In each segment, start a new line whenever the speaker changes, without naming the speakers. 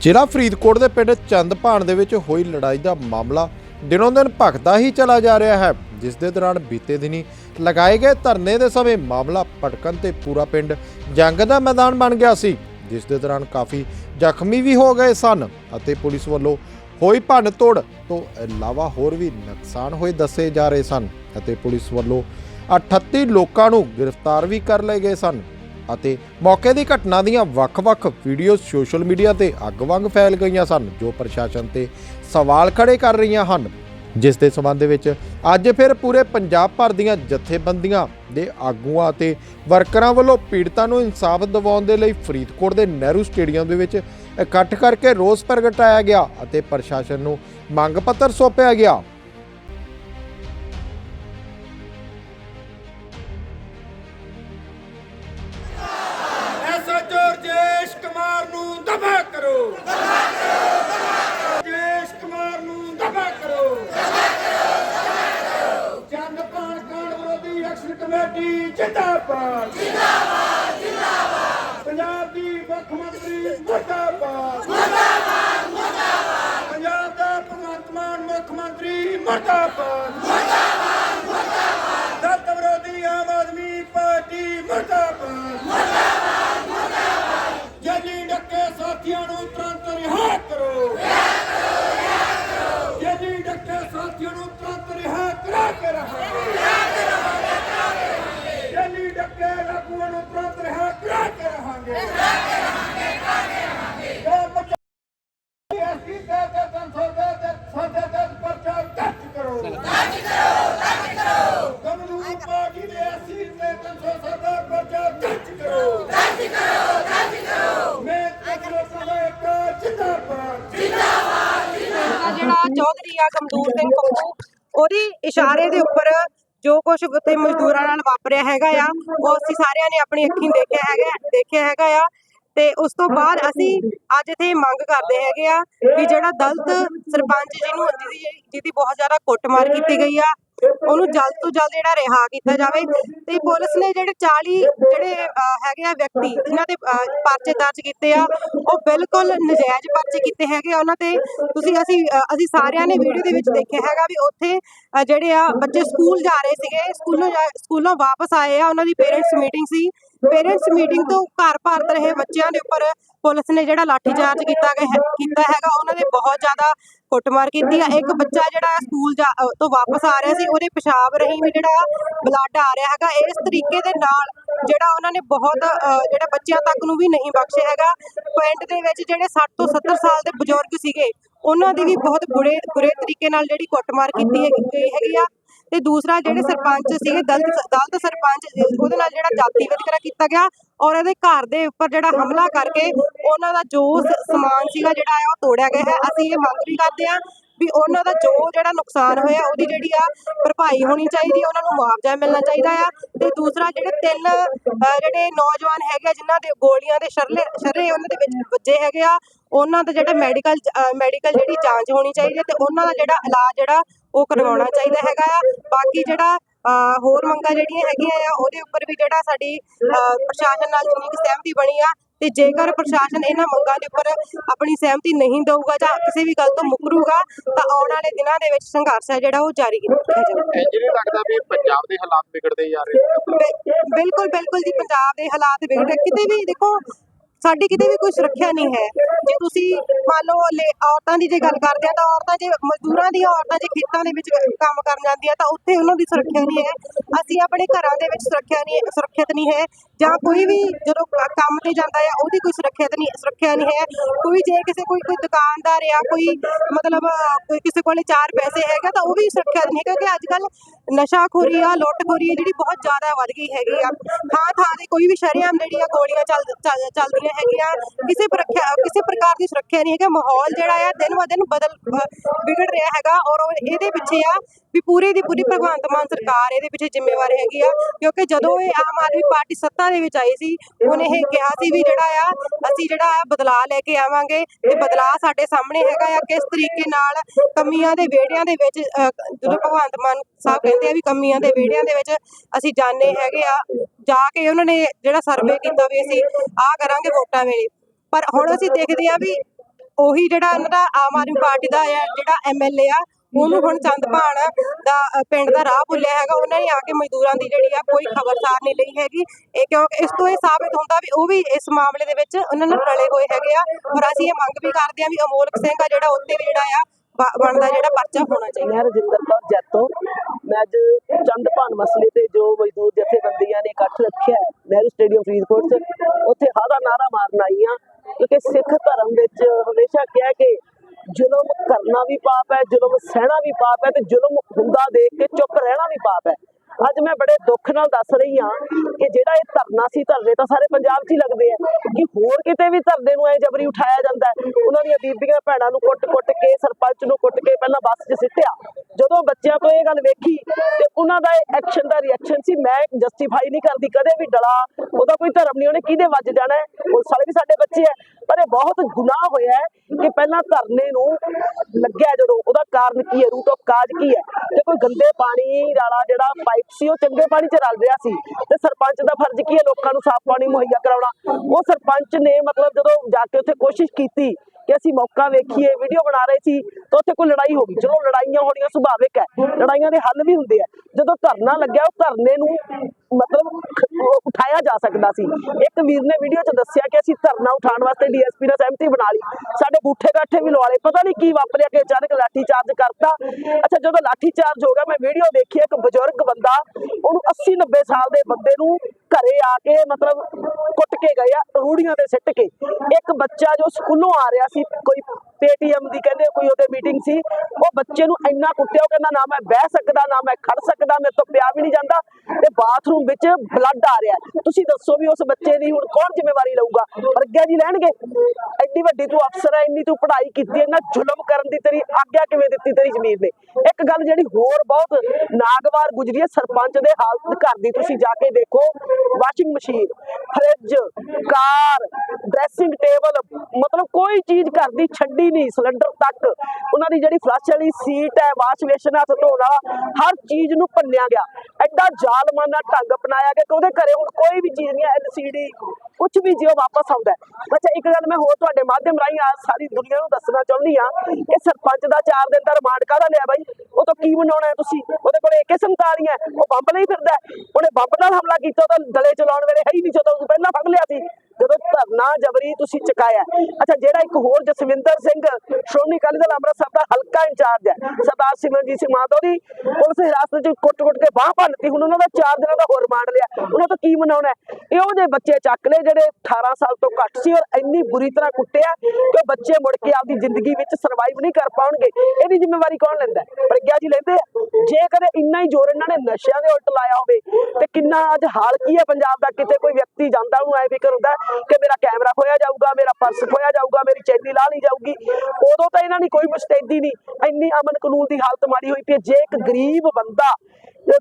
ਜ਼ਿਲ੍ਹਾ ਫਰੀਦਕੋਟ ਦੇ ਪਿੰਡ ਚੰਦਪਾਣ ਦੇ ਵਿੱਚ ਹੋਈ ਲੜਾਈ ਦਾ ਮਾਮਲਾ ਦਿਨੋਂ ਦਿਨ ਭਖਦਾ ਹੀ ਚਲਾ ਜਾ ਰਿਹਾ ਹੈ, ਜਿਸ ਦੇ ਦੌਰਾਨ ਬੀਤੇ ਦਿਨੀ ਲਗਾਏ ਗਏ ਧਰਨੇ ਦੇ ਸਮੇਂ ਮਾਮਲਾ ਪਟਕਣ ਤੇ ਪੂਰਾ ਪਿੰਡ ਜੰਗ ਦਾ ਮੈਦਾਨ ਬਣ ਗਿਆ ਸੀ, ਜਿਸ ਦੇ ਦੌਰਾਨ ਕਾਫੀ ਜ਼ਖਮੀ ਵੀ ਹੋ ਗਏ ਸਨ ਅਤੇ ਪੁਲਿਸ ਵੱਲੋਂ ਹੋਈ ਭੰਨ ਤੋੜ ਤੋਂ ਇਲਾਵਾ ਹੋਰ ਵੀ ਨੁਕਸਾਨ ਹੋਏ ਦੱਸੇ ਜਾ ਰਹੇ ਸਨ ਅਤੇ ਪੁਲਿਸ ਵੱਲੋਂ 38 ਲੋਕਾਂ ਨੂੰ ਗ੍ਰਿਫਤਾਰ ਵੀ ਕਰ ਲਏ ਗਏ ਸਨ। ਅਤੇ ਮੌਕੇ ਦੀ ਘਟਨਾ ਦੀਆਂ ਵੱਖ-ਵੱਖ ਵੀਡੀਓ ਸੋਸ਼ਲ ਮੀਡੀਆ ਤੇ ਅੱਗ ਵਾਂਗ ਫੈਲ ਗਈਆਂ ਸਨ, ਜੋ ਪ੍ਰਸ਼ਾਸਨ ਤੇ ਸਵਾਲ ਖੜੇ ਕਰ ਰਹੀਆਂ ਹਨ। ਜਿਸ ਦੇ ਸਬੰਧ ਵਿੱਚ ਅੱਜ ਫਿਰ ਪੂਰੇ ਪੰਜਾਬ ਭਰ ਦੀਆਂ ਜਥੇਬੰਦੀਆਂ ਦੇ ਆਗੂਆਂ ਅਤੇ ਵਰਕਰਾਂ ਵੱਲੋਂ ਪੀੜਤਾਂ ਨੂੰ ਇਨਸਾਫ ਦਿਵਾਉਣ ਦੇ ਲਈ ਫਰੀਦਕੋਟ ਦੇ ਨਹਿਰੂ ਸਟੇਡੀਅਮ ਦੇ ਵਿੱਚ ਇਕੱਠ ਕਰਕੇ ਰੋਸ ਪ੍ਰਗਟਾਇਆ ਗਿਆ ਅਤੇ ਪ੍ਰਸ਼ਾਸਨ ਨੂੰ ਮੰਗ ਪੱਤਰ ਸੌਂਪਿਆ ਗਿਆ।
ਦਰਜ ਕਰੋ ਦਰਜ ਕਰੋ ਕਮਲੂ ਪਾਰਟੀ ਦੇ ਐਸੀ ਦੇ ਸੰਸੋਧਨ ਪਰਚਾ ਦਰਜ ਕਰੋ ਮੈਂ ਕਮਲੂ ਸਭਾ ਇੱਕ ਜਿੰਦਾਬਾਦ
ਆ ਜਿਹੜਾ ਚੌਧਰੀ ਆ ਗਮਦੂਰ ਸਿੰਘ ਪੱਪੂ ਉਹਦੀ ਇਸ਼ਾਰੇ ਦੇ ਉੱਪਰ ਜੋ ਕੁਝ ਉੱਥੇ ਮਜ਼ਦੂਰਾਂ ਨਾਲ ਵਾਪਰਿਆ ਹੈਗਾ ਆ, ਉਹ ਅਸੀਂ ਸਾਰਿਆਂ ਨੇ ਆਪਣੀ ਅੱਖੀਂ ਦੇਖਿਆ ਹੈਗਾ ਦੇਖਿਆ ਹੈਗਾ ਆ। ਤੇ ਉਸ ਤੋਂ ਬਾਅਦ ਅਸੀਂ ਅੱਜ ਇੱਥੇ ਮੰਗ ਕਰਦੇ ਹੈਗੇ ਆ ਵੀ ਜਿਹੜਾ ਦਲਤ ਸਰਪੰਚ ਜਿਹਨੂੰ ਜਿਹਦੀ ਜਿਹਦੀ ਬਹੁਤ ਜ਼ਿਆਦਾ ਕੁੱਟਮਾਰ ਕੀਤੀ ਗਈ ਆ ਉਹਨੂੰ ਜਲਦ ਤੋਂ ਜਲਦ ਜਿਹੜਾ ਰਿਹਾ ਕੀਤਾ ਜਾਵੇ ਤੇ ਪੁਲਿਸ ਨੇ ਜਿਹੜੇ 40 ਜਿਹੜੇ ਹੈਗੇ ਆ ਵਿਅਕਤੀ ਜਿਨ੍ਹਾਂ ਦੇ ਪਰਚੇ ਦਰਜ ਕੀਤੇ ਆ ਉਹ ਬਿਲਕੁਲ ਨਜਾਇਜ਼ ਪਰਚੇ ਕੀਤੇ ਹੈਗੇ ਆ ਉਹਨਾਂ ਤੇ। ਤੁਸੀਂ ਅਸੀਂ ਅਸੀਂ ਸਾਰਿਆਂ ਨੇ ਵੀਡੀਓ ਦੇ ਵਿੱਚ ਦੇਖਿਆ ਹੈਗਾ ਵੀ ਉੱਥੇ ਜਿਹੜੇ ਆ ਬੱਚੇ ਸਕੂਲ ਜਾ ਰਹੇ ਸੀਗੇ ਸਕੂਲੋਂ ਸਕੂਲੋਂ ਵਾਪਸ ਆਏ ਆ ਉਹਨਾਂ ਦੀ ਪੇਰੈਂਟਸ ਮੀਟਿੰਗ ਸੀ। ਪੇਰੈਂਟਸ ਮੀਟਿੰਗ ਤੋਂ ਘਰ ਭਾਰਤ ਰਹੇ ਬੱਚਿਆਂ ਦੇ ਉੱਪਰ ਪੁਲਿਸ ਨੇ ਜਿਹੜਾ ਲਾਠੀ ਕੀਤਾ ਗਿਆ ਕੀਤਾ ਹੈਗਾ, ਉਹਨਾਂ ਦੇ ਬਹੁਤ ਜ਼ਿਆਦਾ ਕੁੱਟਮਾਰ ਕੀਤੀ ਆ। ਇੱਕ ਬੱਚਾ ਜਿਹੜਾ ਸਕੂਲ ਤੋਂ ਵਾਪਸ ਆ ਰਿਹਾ ਸੀ, ਉਹਦੇ ਪਿਸ਼ਾਬ ਰਹੀ ਵੀ ਜਿਹੜਾ ਬਲੱਡ ਆ ਰਿਹਾ ਹੈਗਾ, ਇਸ ਤਰੀਕੇ ਦੇ ਨਾਲ ਜਿਹੜਾ ਉਹਨਾਂ ਨੇ ਬਹੁਤ ਜਿਹੜਾ ਬੱਚਿਆਂ ਤੱਕ ਨੂੰ ਵੀ ਨਹੀਂ ਬਖਸ਼ਿਆ ਹੈਗਾ। ਪਿੰਡ ਦੇ ਵਿੱਚ ਜਿਹੜੇ 60 ਤੋਂ 70 ਸਾਲ ਦੇ ਬਜ਼ੁਰਗ ਸੀਗੇ, ਉਹਨਾਂ ਦੀ ਵੀ ਬਹੁਤ ਬੁਰੇ ਬੁਰੇ ਤਰੀਕੇ ਨਾਲ ਜਿਹੜੀ ਕੁੱਟਮਾਰ ਕੀਤੀ ਗਈ ਹੈਗੀ ਆ। ਤੇ ਦੂਸਰਾ ਜਿਹੜੇ ਸਰਪੰਚ ਸੀਗੇ ਦਲਤ ਦਲਤ ਸਰਪੰਚ ਉਹਦੇ ਨਾਲ ਜਿਹੜਾ ਜਾਤੀ ਵਿਤਕਰਾ ਕੀਤਾ ਗਿਆ ਔਰ ਇਹਦੇ ਘਰ ਦੇ ਉੱਪਰ ਜਿਹੜਾ ਹਮਲਾ ਕਰਕੇ ਉਹਨਾਂ ਦਾ ਜੋ ਸਮਾਨ ਸੀਗਾ ਜਿਹੜਾ ਆ ਉਹ ਤੋੜਿਆ ਗਿਆ ਹੈ। ਅਸੀਂ ਇਹ ਮੰਗ ਵੀ ਕਰਦੇ ਆ ਵੀ ਉਹਨਾਂ ਦਾ ਜੋ ਜਿਹੜਾ ਨੁਕਸਾਨ ਹੋਇਆ ਉਹਦੀ ਜਿਹੜੀ ਆ ਭਰਪਾਈ ਹੋਣੀ ਚਾਹੀਦੀ ਉਹਨਾਂ ਨੂੰ ਮੁਆਵਜ਼ਾ ਮਿਲਣਾ ਚਾਹੀਦਾ ਆ। ਤੇ ਦੂਸਰਾ ਜਿਹੜੇ ਤਿੰਨ ਜਿਹੜੇ ਨੌਜਵਾਨ ਹੈਗੇ ਜਿਨ੍ਹਾਂ ਦੇ ਗੋਲੀਆਂ ਦੇ ਸ਼ਰਲੇ ਸ਼ਰੇ ਉਹਨਾਂ ਦੇ ਵਿੱਚ ਵੱਜੇ ਹੈਗੇ ਆ ਉਹਨਾਂ ਦਾ ਜਿਹੜਾ ਮੈਡੀਕਲ ਮੈਡੀਕਲ ਜਿਹੜੀ ਜਾਂਚ ਹੋਣੀ ਚਾਹੀਦੀ ਹੈ ਤੇ ਉਹਨਾਂ ਦਾ ਜਿਹੜਾ ਇਲਾਜ ਜਿਹੜਾ ਉਹ ਕਰਵਾਉਣਾ ਚਾਹੀਦਾ ਹੈਗਾ ਆ। ਬਾਕੀ ਜਿਹੜਾ ਹੋਰ ਮੰਗਾਂ ਜਿਹੜੀਆਂ ਹੈਗੀਆਂ ਆ ਉਹਦੇ ਉੱਪਰ ਵੀ ਜਿਹੜਾ ਸਾਡੀ ਪ੍ਰਸ਼ਾਸਨ ਨਾਲ ਜਿੰਨੀ ਕੁ ਸਹਿਮਤੀ ਬਣੀ ਆ ਤੇ ਜੇਕਰ ਪ੍ਰਸ਼ਾਸਨ ਇਹਨਾਂ ਮੰਗਾਂ ਦੇ ਉੱਪਰ ਆਪਣੀ ਸਹਿਮਤੀ ਨਹੀਂ ਦਊਗਾ ਜਾਂ ਕਿਸੇ ਵੀ ਗੱਲ ਤੋਂ ਮੁਕਰੂਗਾ ਤਾਂ ਆਉਣ ਵਾਲੇ ਦਿਨਾਂ ਦੇ ਵਿੱਚ ਸੰਘਰਸ਼ ਹੈ ਜਿਹੜਾ ਉਹ ਜਾਰੀ ਰੱਖਿਆ ਜਾਊਗਾ।
ਲੱਗਦਾ ਵੀ ਪੰਜਾਬ ਦੇ ਹਾਲਾਤ ਵਿਗੜਦੇ ਜਾ ਰਹੇ
ਬਿਲਕੁਲ ਬਿਲਕੁਲ ਜੀ ਪੰਜਾਬ ਦੇ ਹਾਲਾਤ ਵਿਗੜੇ ਕਿਤੇ ਵੀ ਦੇਖੋ ਸਾਡੀ ਕਿਤੇ ਵੀ ਕੋਈ ਸੁਰੱਖਿਆ ਨਹੀਂ ਹੈ। ਜੇ ਤੁਸੀਂ ਮੰਨ ਲਓ ਔਰਤਾਂ ਦੀ ਜੇ ਗੱਲ ਕਰਦੇ ਆ ਤਾਂ ਔਰਤਾਂ ਜੇ, ਮਜ਼ਦੂਰਾਂ ਦੀਆਂ ਔਰਤਾਂ ਜੇ ਖੇਤਾਂ ਦੇ ਵਿੱਚ ਕੰਮ ਕਰਨ ਜਾਂਦੀਆਂ ਤਾਂ ਉੱਥੇ ਉਹਨਾਂ ਦੀ ਸੁਰੱਖਿਆ ਨਹੀਂ ਹੈ। ਅਸੀਂ ਆਪਣੇ ਘਰਾਂ ਦੇ ਵਿੱਚ ਸੁਰੱਖਿਆ ਨਹੀਂ, ਸੁਰੱਖਿਅਤ ਨਹੀਂ ਹੈ। ਜਾਂ ਕੋਈ ਵੀ ਜਦੋਂ ਕੰਮ ਤੇ ਜਾਂਦਾ ਆ, ਉਹਦੀ ਕੋਈ ਸੁਰੱਖਿਅਤ ਨਹੀਂ, ਸੁਰੱਖਿਆ ਨਹੀਂ ਹੈ। ਕੋਈ ਜੇ ਕਿਸੇ ਕੋਈ ਕੋਈ ਦੁਕਾਨਦਾਰ ਆ, ਕੋਈ ਮਤਲਬ ਕੋਈ ਕਿਸੇ ਕੋਲੇ ਚਾਰ ਪੈਸੇ ਹੈਗਾ ਤਾਂ ਉਹ ਵੀ ਸੁਰੱਖਿਆ ਨਹੀਂ ਕਿਉਂਕਿ ਅੱਜ ਕੱਲ ਨਸ਼ਾਖੋਰੀ ਆ, ਲੁੱਟਖੋਰੀ ਜਿਹੜੀ ਬਹੁਤ ਜ਼ਿਆਦਾ ਵੱਧ ਗਈ ਹੈਗੀ ਆ। ਥਾਂ ਥਾਂ ਤੇ ਕੋਈ ਵੀ ਸ਼ਰੇਆਮ ਜਿਹੜੀ ਆ ਗੋਲੀਆਂ ਚੱਲ, ਚੱਲ- ਚੱਲਦੀਆਂ ਹੈਗੀਆਂ, ਕਿਸੇ ਪ੍ਰਖਿਆ, ਕਿਸੇ ਪ੍ਰਕਾਰ ਦੀ ਸੁਰੱਖਿਆ ਨਹੀਂ ਹੈਗਾ। ਮਾਹੌਲ ਜਿਹੜਾ ਆ, ਦਿਨ ਬ ਦਿਨ ਬਦਲ ਵਿਗੜ ਰਿਹਾ ਹੈਗਾ। ਔਰ ਉਹ ਇਹਦੇ ਪਿੱਛੇ ਆ ਵੀ ਪੂਰੇ ਦੀ ਪੂਰੀ ਭਗਵੰਤ ਮਾਨ ਸਰਕਾਰ ਇਹਦੇ ਪਿੱਛੇ ਜ਼ਿੰਮੇਵਾਰ ਹੈਗੀ ਆ। ਕਿਉਂਕਿ ਜਦੋਂ ਇਹ ਆਮ ਆਦਮੀ ਪਾਰਟੀ ਸੱਤਾ ਦੇ ਵਿੱਚ ਆਈ ਸੀ ਉਹਨੇ ਇਹ ਕਿਹਾ ਸੀ ਵੀ ਜਿਹੜਾ ਆ ਅਸੀਂ ਜਿਹੜਾ ਆ ਬਦਲਾਅ ਲੈ ਕੇ ਆਵਾਂਗੇ ਤੇ ਬਦਲਾਅ ਸਾਡੇ ਸਾਹਮਣੇ ਹੈਗਾ ਆ ਕਿਸ ਤਰੀਕੇ ਨਾਲ ਕਮੀਆਂ ਦੇ ਵਿਹੜਿਆਂ ਦੇ ਵਿੱਚ ਜਦੋਂ ਭਗਵੰਤ ਮਾਨ ਸਾਹਿਬ ਕਹਿੰਦੇ ਆ ਵੀ ਕਮੀਆਂ ਦੇ ਵਿਹੜਿਆਂ ਦੇ ਵਿੱਚ ਅਸੀਂ ਜਾਣੇ ਹੈਗੇ ਆ ਜਾ ਕੇ ਉਹਨਾਂ ਨੇ ਜਿਹੜਾ ਸਰਵੇ ਕੀਤਾ ਵੀ ਅਸੀਂ ਆਹ ਕਰਾਂਗੇ ਵੋਟਾਂ ਵੇਲੇ। ਪਰ ਹੁਣ ਅਸੀਂ ਦੇਖਦੇ ਆ ਵੀ ਉਹੀ ਜਿਹੜਾ ਇਹਨਾਂ ਦਾ ਆਮ ਆਦਮੀ ਪਾਰਟੀ ਦਾ ਜਿਹੜਾ ਐਮਐਲਏ ਆ ਉਹਨੂੰ ਹੁਣ ਚੰਦਪਾਣ ਦਾ ਪਿੰਡ ਦਾ ਰਾਹ ਭੁੱਲਿਆ ਹੈਗਾ ਉਹਨਾਂ ਨੇ ਆ ਕੇ ਮਜ਼ਦੂਰਾਂ ਦੀ ਜਿਹੜੀ ਆ ਕੋਈ ਖਬਰਸਾਰ ਨਹੀਂ ਲਈ ਹੈਗੀ। ਇਹ ਕਿਉਂਕਿ ਇਸ ਤੋਂ ਇਹ ਸਾਬਤ ਹੁੰਦਾ ਵੀ ਉਹ ਵੀ ਇਸ ਮਾਮਲੇ ਦੇ ਵਿੱਚ ਉਹਨਾਂ ਨਾਲ ਰਲੇ ਹੋਏ ਹੈਗੇ ਆ ਪਰ ਅਸੀਂ ਇਹ ਮੰਗ ਵੀ ਕਰਦੇ ਆ ਵੀ ਅਮੋਲਕ ਸਿੰਘ ਆ ਜਿਹੜਾ ਉੱਤੇ ਵੀ ਜਿਹੜਾ ਆ ਬਣਦਾ ਜਿਹੜਾ ਪਰਚਾ ਹੋਣਾ ਚਾਹੀਦਾ।
ਮੈਂ ਰਜਿੰਦਰ ਕੌਰ ਜੈਤੋ ਮੈਂ ਅੱਜ ਚੰਦਪਾਨ ਮਸਲੇ ਤੇ ਜੋ ਮਜ਼ਦੂਰ ਜਥੇਬੰਦੀਆਂ ਨੇ ਇਕੱਠ ਰੱਖਿਆ ਹੈ, ਨਹਿਰੂ ਸਟੇਡੀਅਮ ਫਰੀਦਕੋਟ 'ਚ ਉੱਥੇ ਹਾਦਾ ਨਾਰਾ ਮਾਰਨ ਆਈ ਹਾਂ ਕਿਉਂਕਿ ਸਿੱਖ ਧਰਮ ਵਿੱਚ ਹਮੇਸ਼ਾ ਕਿਹਾ ਕਿ ਜ਼ੁਲਮ ਕਰਨਾ ਵੀ ਪਾਪ ਹੈ ਜ਼ੁਲਮ ਸਹਿਣਾ ਵੀ ਪਾਪ ਹੈ ਤੇ ਜ਼ੁਲਮ ਹੁੰਦਾ ਦੇਖ ਕੇ ਚੁੱਪ ਰਹਿਣਾ ਵੀ ਪਾਪ ਹੈ। ਅੱਜ ਮੈਂ ਬੜੇ ਦੁੱਖ ਨਾਲ ਦੱਸ ਰਹੀ ਹਾਂ ਕਿ ਜਿਹੜਾ ਇਹ ਧਰਨਾ ਸੀ, ਧਰਨੇ ਤਾਂ ਸਾਰੇ ਪੰਜਾਬ 'ਚ ਹੀ ਲੱਗਦੇ ਆ। ਕਿ ਹੋਰ ਕਿਤੇ ਵੀ ਧਰਨੇ ਨੂੰ ਐ ਜਬਰੀ ਉਠਾਇਆ ਜਾਂਦਾ ਉਹਨਾਂ ਦੀਆਂ ਬੀਬੀਆਂ ਭੈਣਾਂ ਨੂੰ ਕੁੱਟ-ਕੁੱਟ ਕੇ, ਸਰਪੰਚ ਨੂੰ ਕੁੱਟ ਕੇ ਪਹਿਲਾਂ ਬੱਸ 'ਚ ਸਿੱਟਿਆ। ਜਦੋਂ ਬੱਚਿਆਂ ਤੋਂ ਇਹ ਗੱਲ ਵੇਖੀ ਤੇ ਉਹਨਾਂ ਦਾ ਐਕਸ਼ਨ ਦਾ ਰਿਐਕਸ਼ਨ ਸੀ, ਮੈਂ ਜਸਟੀਫਾਈ ਨਹੀਂ ਕਰਦੀ, ਕਦੇ ਵੀ ਡਲਾ। ਉਹਦਾ ਕੋਈ ਧਰਮ ਨਹੀਂ, ਉਹਨੇ ਕਿਹਦੇ ਵੱਜ ਜਾਣਾ ਹੈ? ਉਹ ਵੀ ਸਾਡੇ ਬੱਚੇ ਹੈ ਪਰ ਇਹ ਬਹੁਤ ਗੁਨਾਹ ਹੋਇਆ ਕਿ ਪਹਿਲਾਂ ਧਰਨੇ ਨੂੰ ਲੱਗਿਆ ਜਦੋਂ, ਉਹਦਾ ਕਾਰਨ ਕੀ ਹੈ? ਰੂਟ ਆਫ ਕਾਜ ਕੀ ਹੈ? ਤੇ ਕੋਈ ਗੰਦੇ ਪਾਣੀ ਵਾਲਾ ਜਿਹੜਾ ਪਾਈਪ ਸੀ, ਉਹ ਚੰਗੇ ਪਾਣੀ 'ਚ ਰਲ ਰਿਹਾ ਸੀ। ਤੇ ਸਰਪੰਚ ਦਾ ਫਰਜ਼ ਕੀ ਹੈ ਲੋਕਾਂ ਨੂੰ ਸਾਫ਼ ਪਾਣੀ ਮੁਹੱਈਆ ਕਰਾਉਣਾ? ਉਹ ਸਰਪੰਚ ਨੇ ਮਤਲਬ ਜਦੋਂ ਜਾ ਕੇ ਉੱਥੇ ਕੋਸ਼ਿਸ਼ ਕੀਤੀ ਕਿ ਅਸੀਂ ਮੌਕਾ ਵੇਖੀਏ ਵੀਡੀਓ ਬਣਾ ਰਹੇ ਸੀ, ਤਾਂ ਉੱਥੇ ਕੋਈ ਲੜਾਈ ਹੋ ਗਈ। ਚਲੋ, ਲੜਾਈਆਂ ਹੋਣੀਆਂ ਸੁਭਾਵਿਕ ਹੈ, ਲੜਾਈਆਂ ਦੇ ਹੱਲ ਵੀ ਹੁੰਦੇ ਆ। ਜਦੋਂ ਧਰਨਾ ਲੱਗਿਆ, ਉਹ ਧਰਨੇ ਨੂੰ ਮਤਲਬ ਉਠਾਇਆ ਜਾ ਸਕਦਾ ਸੀ। ਇੱਕ ਵੀਰ ਨੇ ਵੀਡੀਓ 'ਚ ਦੱਸਿਆ ਕਿ ਅਸੀਂ ਧਰਨਾ ਉਠਾਉਣ ਵਾਸਤੇ ਡੀਐਸਪੀ ਨਾਲ ਸਹਿਮਤੀ ਬਣਾ ਲਈ। ਸਾਡੇ ਬੂਠੇ ਗਾਠੇ ਵੀ ਲਵਾ ਲਏ ਪਤਾ ਨਹੀਂ ਕੀ ਵਾਪਰਿਆ, ਕਿ ਅਚਾਨਕ ਲਾਠੀ ਚਾਰਜ ਕਰਤਾ। ਅੱਛਾ, ਜਦੋਂ ਲਾਠੀ ਚਾਰਜ ਹੋ ਗਿਆ, ਮੈਂ ਵੀਡੀਓ ਦੇਖੀ, ਇੱਕ ਬਜ਼ੁਰਗ ਬੰਦਾ, ਉਹਨੂੰ 80 90 ਸਾਲ ਦੇ ਬੰਦੇ ਨੂੰ ਘਰੇ ਆ ਕੇ ਮਤਲਬ ਕੁੱਟ ਕੇ ਗਏ ਆ, ਰੂੜੀਆਂ ਤੇ ਸਿੱਟ ਕੇ। ਇੱਕ ਬੱਚਾ ਜੋ ਸਕੂਲੋਂ ਆ ਰਿਹਾ ਸੀ, ਕੋਈ ਪੇਟੀਐਮ ਦੀ ਕਹਿੰਦੇ, ਕੋਈ ਉਹਦੇ ਮੀਟਿੰਗ ਸੀ, ਉਹ ਬੱਚੇ ਨੂੰ ਇੰਨਾ ਕੁੱਟਿਆ, ਉਹ ਕਹਿੰਦਾ, ਨਾ ਮੈਂ ਬਹਿ ਸਕਦਾ, ਨਾ ਮੈਂ ਖੜ ਸਕਦਾ, ਮੇਰੇ ਤੋਂ ਪਿਆ ਵੀ ਨਹੀਂ ਜਾਂਦਾ। ਤੇ ਬਾਥਰੂਮ ਵਿੱਚ ਬਲੱਡ ਆ ਰਿਹਾ। ਤੁਸੀਂ ਦੱਸੋ ਵੀ ਉਸ ਬੱਚੇ ਦੀ ਹੁਣ ਕੌਣ ਜ਼ਿੰਮੇਵਾਰੀ ਲਊਗਾ? ਪ੍ਰਗਿਆ ਜੀ ਲੈਣਗੇ ਐਡੀ ਵੱਡੀ ਤੂੰ ਅਫਸਰ ਹੈ ਇੰਨੀ ਤੂੰ ਪੜ੍ਹਾਈ ਕੀਤੀ ਇੰਨਾ ਜ਼ੁਲਮ ਕਰਨ ਦੀ ਤੇਰੀ ਆਗਿਆ ਕਿਵੇਂ ਦਿੱਤੀ ਤੇਰੀ ਜ਼ਮੀਰ ਨੇ? ਇੱਕ ਗੱਲ ਜਿਹੜੀ ਹੋਰ ਬਹੁਤ ਨਾਗਵਾਰ ਗੁਜਰੀ ਹੈ ਸਰਪੰਚ ਦੇ ਹਾਲਤ ਘਰ ਦੀ, ਤੁਸੀਂ ਜਾ ਕੇ ਦੇਖੋ, washing machine. Fridge car dressing table ਮਤਲਬ ਕੋਈ ਚੀਜ਼ ਘਰ ਛੱਡੀ ਨਹੀਂ ਸਿਲੰਡਰ ਤੱਕ। ਉਹਨਾਂ ਦੀ ਜਿਹੜੀ ਫਲਸ਼ ਵਾਲੀ ਸੀਟ ਹੈ ਵਾਸ਼ ਬੇਸ਼ਨ ਹੱਥ ਧੋਣ ਵਾਲਾ ਹਰ ਚੀਜ਼ ਨੂੰ ਭੰਨਿਆ ਗਿਆ। ਐਡਾ ਜ਼ਾਲਮਾਨਾ ਢੰਗ ਅਪਣਾਇਆ ਗਿਆ ਕਿ ਉਹਦੇ ਘਰੇ ਹੁਣ ਕੋਈ ਵੀ ਚੀਜ਼ ਨਹੀਂ ਐਲਸੀਡੀ ਕੁਝ ਵੀ ਜੇ ਵਾਪਸ ਆਉਂਦਾ ਅੱਛਾ, ਇੱਕ ਗੱਲ ਮੈਂ ਹੋਰ ਤੁਹਾਡੇ ਮਾਧਿਅਮ ਰਾਹੀਂ ਆ ਸਾਰੀ ਦੁਨੀਆ ਨੂੰ ਦੱਸਣਾ ਚਾਹੁੰਦੀ ਆ ਕਿ ਸਰਪੰਚ ਦਾ 4 ਦਿਨ ਦਾ ਰਿਮਾਂਡ ਕਾਹਦਾ ਲਿਆ ਬਾਈ? ਉਹ ਤੋਂ ਕੀ ਬਣਾਉਣਾ ਤੁਸੀਂ? ਉਹਦੇ ਕੋਲ AK 47 ਹੈ, ਉਹ ਬੰਬ ਲਈ ਫਿਰਦਾ ਉਹਨੇ ਬੰਬ ਨਾਲ ਹਮਲਾ ਕੀਤਾ ਤਾਂ ਦਲੇ ਚਲਾਉਣ ਵੇਲੇ ਹੈ ਹੀ ਨਹੀਂ ਜਦੋਂ ਪਹਿਲਾਂ ਫੜ ਲਿਆ ਸੀ। ਜਦੋਂ ਧਰਨਾ ਜਬਰੀ ਤੁਸੀਂ ਚੁਕਾਇਆ ਅੱਛਾ, ਜਿਹੜਾ ਇੱਕ ਹੋਰ ਜਸਵਿੰਦਰ ਸਿੰਘ, ਸ਼੍ਰੋਮਣੀ ਅਕਾਲੀ ਦਲ ਅੰਮ੍ਰਿਤਸਰ ਦਾ ਹਲਕਾ ਇੰਚਾਰਜ ਹੈ, ਸਰਦਾਰ ਸਿਮਰਨਜੀਤ ਸਿੰਘ ਮਾਧੋ ਦੀ ਪੁਲਿਸ ਹਿਰਾਸਤ ਚ ਕੁੱਟ-ਕੁੱਟ ਕੇ ਬਾਹ ਭੰਨਤੀ ਹੁਣ ਉਹਨਾਂ ਦਾ 4 ਦਿਨਾਂ ਦਾ ਹੋਰ ਰਿਮਾਂਡ ਲਿਆ। ਉਹਨਾਂ ਤੋਂ ਕੀ ਮਨਾਉਣਾ ਇਹੋ ਜਿਹੇ ਬੱਚੇ ਚੱਕ ਲਏ ਜਿਹੜੇ 18 ਸਾਲ ਤੋਂ ਘੱਟ ਸੀ ਔਰ ਇੰਨੀ ਬੁਰੀ ਤਰ੍ਹਾਂ ਕੁੱਟਿਆ ਕਿ ਬੱਚੇ ਮੁੜ ਕੇ ਆਪਦੀ ਜ਼ਿੰਦਗੀ ਵਿੱਚ ਸਰਵਾਈਵ ਨਹੀਂ ਕਰ ਪਾਉਣਗੇ। ਇਹਦੀ ਜ਼ਿੰਮੇਵਾਰੀ ਕੌਣ ਲੈਂਦਾ ਪ੍ਰਗਿਆ ਜੀ ਲੈਂਦੇ ਆ। ਜੇ ਕਦੇ ਇੰਨਾ ਹੀ ਜ਼ੋਰ ਇਹਨਾਂ ਨੇ ਨਸ਼ਿਆਂ ਦੇ ਉਲਟ ਲਾਇਆ ਹੋਵੇ, ਤੇ ਕਿੰਨਾ ਅੱਜ ਹਾਲ ਕੀ ਹੈ ਪੰਜਾਬ ਦਾ? ਕਿਤੇ ਕੋਈ ਵਿਅਕਤੀ ਜਾਂਦਾ, ਉਹਨੂੰ ਐ ਫਿਕਰ ਹੁੰਦਾ ਕਿ ਮੇਰਾ ਕੈਮਰਾ ਖੋਇਆ ਜਾਊਗਾ, ਮੇਰਾ ਪਰਸ ਖੋਇਆ ਜਾਊਗਾ, ਮੇਰੀ ਚੈਨੀ ਲਾ ਲਈ ਜਾਊਗੀ। ਉਦੋਂ ਤਾਂ ਇਹਨਾਂ ਦੀ ਕੋਈ ਮੁਸਤੈਦੀ ਨਹੀਂ। ਇੰਨੀ ਅਮਨ ਕਾਨੂੰਨ ਦੀ ਹਾਲਤ ਮਾੜੀ ਹੋਈ ਪਈ ਜੇ ਇੱਕ ਗਰੀਬ ਬੰਦਾ